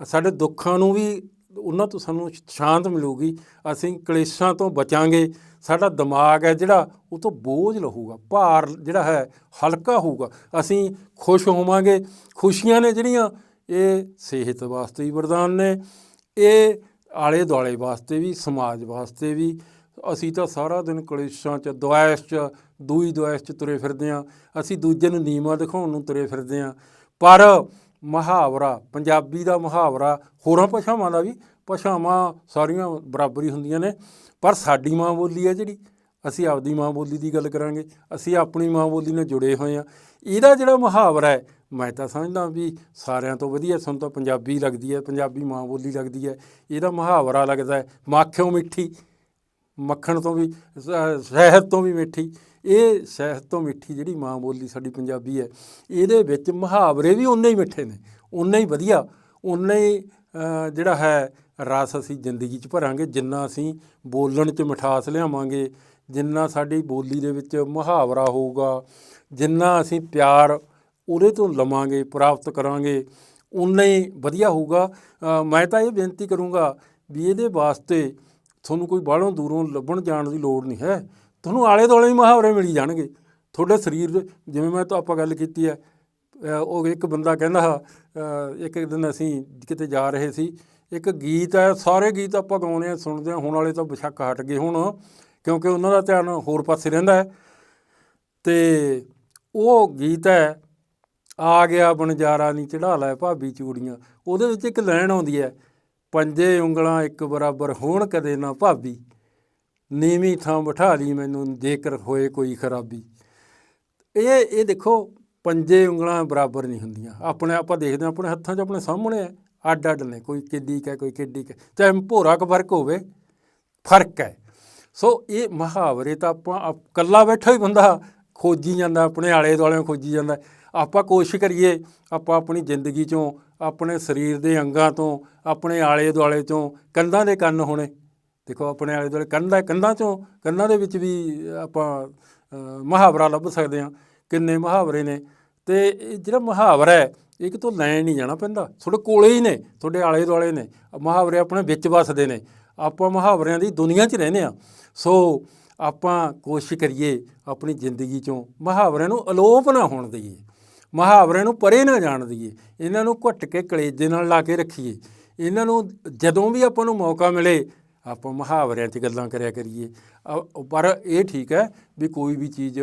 Speaker 1: ਸਾਡੇ ਦੁੱਖਾਂ ਨੂੰ ਵੀ ਉਹਨਾਂ ਤੋਂ ਸਾਨੂੰ ਸ਼ਾਂਤ ਮਿਲੂਗੀ, ਅਸੀਂ ਕਲੇਸ਼ਾਂ ਤੋਂ ਬਚਾਂਗੇ। ਸਾਡਾ ਦਿਮਾਗ ਹੈ ਜਿਹੜਾ, ਉਹ ਤੋਂ ਬੋਝ ਲਹੂਗਾ, ਭਾਰ ਜਿਹੜਾ ਹੈ, ਹਲਕਾ ਹੋਊਗਾ। ਅਸੀਂ ਖੁਸ਼ ਹੋਵਾਂਗੇ। ਖੁਸ਼ੀਆਂ ਨੇ ਜਿਹੜੀਆਂ, ਇਹ ਸਿਹਤ ਵਾਸਤੇ ਵੀ ਵਰਦਾਨ ਨੇ, ਇਹ ਆਲੇ ਦੁਆਲੇ ਵਾਸਤੇ ਵੀ, ਸਮਾਜ ਵਾਸਤੇ ਵੀ ਅਸੀਂ ਤਾਂ ਸਾਰਾ ਦਿਨ ਕਲੇਸ਼ਾਂ 'ਚ, ਦੁਆਇਸ਼ 'ਚ, ਦੂਈ ਦੁਆਇਸ਼ 'ਚ ਤੁਰੇ ਫਿਰਦੇ ਹਾਂ। ਅਸੀਂ ਦੂਜੇ ਨੂੰ ਨੀਵਾਂ ਦਿਖਾਉਣ ਨੂੰ ਤੁਰੇ ਫਿਰਦੇ ਹਾਂ। ਪਰ ਮੁਹਾਵਰਾ, ਪੰਜਾਬੀ ਦਾ ਮੁਹਾਵਰਾ, ਹੋਰਾਂ ਭਾਸ਼ਾਵਾਂ ਦਾ ਵੀ, ਭਾਸ਼ਾਵਾਂ ਸਾਰੀਆਂ ਬਰਾਬਰੀ ਹੁੰਦੀਆਂ ਨੇ। ਪਰ ਸਾਡੀ ਮਾਂ ਬੋਲੀ ਹੈ ਜਿਹੜੀ, ਅਸੀਂ ਆਪਦੀ ਮਾਂ ਬੋਲੀ ਦੀ ਗੱਲ ਕਰਾਂਗੇ। ਅਸੀਂ ਆਪਣੀ ਮਾਂ ਬੋਲੀ ਨਾਲ ਜੁੜੇ ਹੋਏ ਆ ਇਹਦਾ ਜਿਹੜਾ ਮੁਹਾਵਰਾ ਹੈ, ਮੈਂ ਤਾਂ ਸਮਝਦਾ ਵੀ ਸਾਰਿਆਂ ਤੋਂ ਵਧੀਆ, ਸਾਨੂੰ ਤਾਂ ਪੰਜਾਬੀ ਲੱਗਦੀ ਹੈ, ਪੰਜਾਬੀ ਮਾਂ ਬੋਲੀ ਲੱਗਦੀ ਹੈ। ਇਹਦਾ ਮੁਹਾਵਰਾ ਲੱਗਦਾ ਹੈ, ਮਾਖਿਓ ਮਿੱਠੀ। ਮੱਖਣ ਤੋਂ ਵੀ ਸ਼ਹਿਦ ਤੋਂ ਵੀ ਮਿੱਠੀ। ਇਹ ਸ਼ਹਿਦ ਤੋਂ ਮਿੱਠੀ ਜਿਹੜੀ ਮਾਂ ਬੋਲੀ ਸਾਡੀ ਪੰਜਾਬੀ ਹੈ, ਇਹਦੇ ਵਿੱਚ ਮੁਹਾਵਰੇ ਵੀ ਉਨੇ ਹੀ ਮਿੱਠੇ ਨੇ ਉਨੇ ਹੀ ਵਧੀਆ। ਉਨੇ ਹੀ ਜਿਹੜਾ ਹੈ, ਰਸ ਅਸੀਂ ਜ਼ਿੰਦਗੀ 'ਚ ਭਰਾਂਗੇ, ਜਿੰਨਾ ਅਸੀਂ ਬੋਲਣ 'ਚ ਮਿਠਾਸ ਲਿਆਵਾਂਗੇ, ਜਿੰਨਾ ਸਾਡੀ ਬੋਲੀ ਦੇ ਵਿੱਚ ਮੁਹਾਵਰਾ ਹੋਊਗਾ, ਜਿੰਨਾ ਅਸੀਂ ਪਿਆਰ ਉਹਦੇ ਤੋਂ ਲਵਾਂਗੇ, ਪ੍ਰਾਪਤ ਕਰਾਂਗੇ ਉਨਾ ਹੀ ਵਧੀਆ ਹੋਊਗਾ। ਮੈਂ ਤਾਂ ਇਹ ਬੇਨਤੀ ਕਰੂੰਗਾ ਵੀ ਇਹਦੇ ਵਾਸਤੇ ਤੁਹਾਨੂੰ ਕੋਈ ਬਾਹਰੋਂ ਦੂਰੋਂ ਲੱਭਣ ਜਾਣ ਦੀ ਲੋੜ ਨਹੀਂ ਹੈ। ਤੁਹਾਨੂੰ ਆਲੇ ਦੁਆਲੇ ਹੀ ਮੁਹਾਵਰੇ ਮਿਲੀ ਜਾਣਗੇ। ਤੁਹਾਡੇ ਸਰੀਰ ਦੇ ਜਿਵੇਂ ਮੈਂ ਤਾਂ ਆਪਾਂ ਗੱਲ ਕੀਤੀ ਹੈ ਉਹ ਇੱਕ ਬੰਦਾ ਕਹਿੰਦਾ ਅ, ਇੱਕ ਦਿਨ ਅਸੀਂ ਕਿਤੇ ਜਾ ਰਹੇ ਸੀ ਇੱਕ ਗੀਤ ਹੈ ਸਾਰੇ ਗੀਤ ਆਪਾਂ ਗਾਉਂਦੇ ਆ ਸੁਣਦੇ ਆ ਹੁਣ ਵਾਲੇ ਤਾਂ ਬਸ਼ੱਕ ਹਟ ਗਏ ਹੁਣ ਕਿਉਂਕਿ ਉਹਨਾਂ ਦਾ ਧਿਆਨ ਹੋਰ ਪਾਸੇ ਰਹਿੰਦਾ ਹੈ। ਤੇ ਉਹ ਗੀਤ ਹੈ ਆ ਗਿਆ ਬਨਜਾਰਾ ਨਹੀਂ ਚੜਾ ਲੈ ਭਾਬੀ ਚੂੜੀਆਂ ਉਹਦੇ ਵਿੱਚ ਇੱਕ ਲਾਈਨ ਆਉਂਦੀ ਹੈ ਪੰਜੇ ਉਂਗਲਾਂ ਇੱਕ ਬਰਾਬਰ ਹੋਣ ਕਦੇ ਨਾ ਭਾਬੀ। ਨੀਵੀਂ ਥਾਂ ਬਿਠਾ ਲਈ ਮੈਨੂੰ, ਜੇਕਰ ਹੋਏ ਕੋਈ ਖਰਾਬੀ। ਇਹ ਇਹ ਦੇਖੋ, ਪੰਜੇ ਉਂਗਲਾਂ ਬਰਾਬਰ ਨਹੀਂ ਹੁੰਦੀਆਂ। ਆਪਣੇ ਆਪਾਂ ਦੇਖਦੇ ਹਾਂ, ਆਪਣੇ ਹੱਥਾਂ 'ਚ ਆਪਣੇ ਸਾਹਮਣੇ ਹੈ। ਅੱਡ ਅੱਡ ਨੇ, ਕੋਈ ਕਿੱਡੀ ਕੁ ਕੋਈ ਕਿੱਡੀ ਕੁ ਚਾਹੇ ਭੋਰਾ ਕੁ ਫ਼ਰਕ ਹੋਵੇ, ਫ਼ਰਕ ਹੈ। ਸੋ ਇਹ ਮੁਹਾਵਰੇ ਤਾਂ ਆਪਾਂ ਇਕੱਲਾ ਬੈਠਾ ਹੀ ਬੰਦਾ ਖੋਜੀ ਜਾਂਦਾ, ਆਪਣੇ ਆਲੇ ਦੁਆਲੇ ਖੋਜੀ ਜਾਂਦਾ। ਆਪਾਂ ਕੋਸ਼ਿਸ਼ ਕਰੀਏ, ਆਪਾਂ ਆਪਣੀ ਜ਼ਿੰਦਗੀ ਚੋਂ ਆਪਣੇ ਸਰੀਰ ਦੇ ਅੰਗਾਂ ਤੋਂ, ਆਪਣੇ ਆਲੇ ਦੁਆਲੇ ਚੋਂ ਕੰਧਾਂ ਦੇ ਕੰਨ ਹੋਣੇ। ਦੇਖੋ, ਆਪਣੇ ਆਲੇ ਦੁਆਲੇ ਕੰਧਾਂ ਕੰਧਾਂ ਚੋਂ ਕੰਧਾਂ ਦੇ ਵਿੱਚ ਵੀ ਆਪਾਂ ਮੁਹਾਵਰਾ ਲੱਭ ਸਕਦੇ ਹਾਂ, ਕਿੰਨੇ ਮੁਹਾਵਰੇ ਨੇ। ਤੇ ਇਹ ਜਿਹੜਾ ਮੁਹਾਵਰਾ ਹੈ, ਇਹ ਕਿਤੋਂ ਲੈਣ ਨਹੀਂ ਜਾਣਾ ਪੈਂਦਾ। ਤੁਹਾਡੇ ਕੋਲੇ ਹੀ ਨੇ, ਤੁਹਾਡੇ ਆਲੇ ਦੁਆਲੇ ਨੇ। ਮੁਹਾਵਰੇ ਆਪਣੇ ਵਿੱਚ ਵੱਸਦੇ ਨੇ। ਆਪਾਂ ਮੁਹਾਵਰਿਆਂ ਦੀ ਦੁਨੀਆ 'ਚ ਰਹਿੰਦੇ ਆ ਸੋ ਆਪਾਂ ਕੋਸ਼ਿਸ਼ ਕਰੀਏ ਆਪਣੀ ਜ਼ਿੰਦਗੀ ਚੋਂ ਮੁਹਾਵਰਿਆਂ ਨੂੰ ਅਲੋਪ ਨਾ ਹੋਣ ਦਈਏ। ਮੁਹਾਵਰਿਆਂ ਨੂੰ ਪਰੇ ਨਾ ਜਾਣ ਦਈਏ। ਇਹਨਾਂ ਨੂੰ ਘੁੱਟ ਕੇ ਕਲੇਜੇ ਨਾਲ ਲਾ ਕੇ ਰੱਖੀਏ। ਇਹਨਾਂ ਨੂੰ ਜਦੋਂ ਵੀ ਆਪਾਂ ਨੂੰ ਮੌਕਾ ਮਿਲੇ, ਆਪਾਂ ਮੁਹਾਵਰਿਆਂ 'ਚ ਗੱਲਾਂ ਕਰਿਆ ਕਰੀਏ। ਅ- ਪਰ ਇਹ ਠੀਕ ਹੈ ਵੀ ਕੋਈ ਵੀ ਚੀਜ਼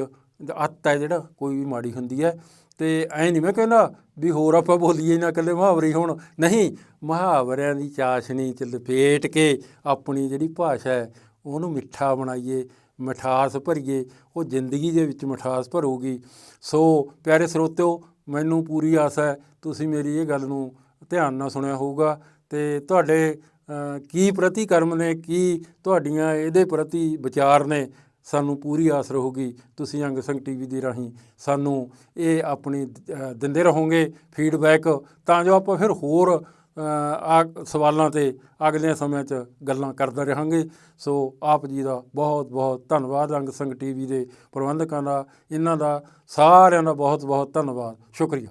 Speaker 1: ਅੱਤ ਹੈ ਜਿਹੜਾ, ਕੋਈ ਵੀ ਮਾੜੀ ਹੁੰਦੀ ਹੈ ਤੇ ਐ ਨਹੀਂ ਮੈਂ ਕਹਿੰਦਾ ਵੀ ਹੋਰ ਆਪਾਂ ਬੋਲੀਏ ਨਾ ਇਕੱਲੇ ਮੁਹਾਵਰੇ ਹੀ ਹੋਣ। ਨਹੀਂ, ਮੁਹਾਵਰਿਆਂ ਦੀ ਚਾਸ਼ਨੀ ਚ ਲਪੇਟ ਕੇ ਆਪਣੀ ਜਿਹੜੀ ਭਾਸ਼ਾ ਹੈ, ਉਹਨੂੰ ਮਿੱਠਾ ਬਣਾਈਏ। ਮਿਠਾਸ ਭਰੀਏ, ਉਹ ਜ਼ਿੰਦਗੀ ਦੇ ਵਿੱਚ ਮਿਠਾਸ ਭਰੂਗੀ। ਸੋ ਪਿਆਰੇ ਸਰੋਤਿਓ, ਮੈਨੂੰ ਪੂਰੀ ਆਸ ਹੈ, ਤੁਸੀਂ ਮੇਰੀ ਇਹ ਗੱਲ ਨੂੰ ਧਿਆਨ ਨਾਲ ਸੁਣਿਆ ਹੋਊਗਾ ਤੇ ਤੁਹਾਡੇ ਕੀ ਪ੍ਰਤੀਕਰਮ ਨੇ, ਕੀ ਤੁਹਾਡੀਆਂ ਇਹਦੇ ਪ੍ਰਤੀ ਵਿਚਾਰ ਨੇ, ਸਾਨੂੰ ਪੂਰੀ ਆਸ ਰਹੂਗੀ। ਤੁਸੀਂ ਅੰਗ ਸੰਗ ਟੀਵੀ ਦੇ ਰਾਹੀਂ ਸਾਨੂੰ ਇਹ ਆਪਣੀ ਦਿੰਦੇ ਰਹੋਗੇ ਫੀਡਬੈਕ ਤਾਂ ਜੋ ਆਪਾਂ ਫਿਰ ਹੋਰ ਆ ਸਵਾਲਾਂ ਤੇ ਅਗਲੇ ਸਮੇਂ 'ਚ ਗੱਲਾਂ ਕਰਦੇ ਰਹਾਂਗੇ। ਸੋ ਆਪ ਜੀ ਦਾ ਬਹੁਤ ਬਹੁਤ ਧੰਨਵਾਦ ਅੰਗ ਸੰਗ ਟੀਵੀ ਦੇ ਪ੍ਰਬੰਧਕਾਂ ਦਾ। ਇਹਨਾਂ ਦਾ ਸਾਰਿਆਂ ਦਾ ਬਹੁਤ ਬਹੁਤ ਧੰਨਵਾਦ। ਸ਼ੁਕਰੀਆ।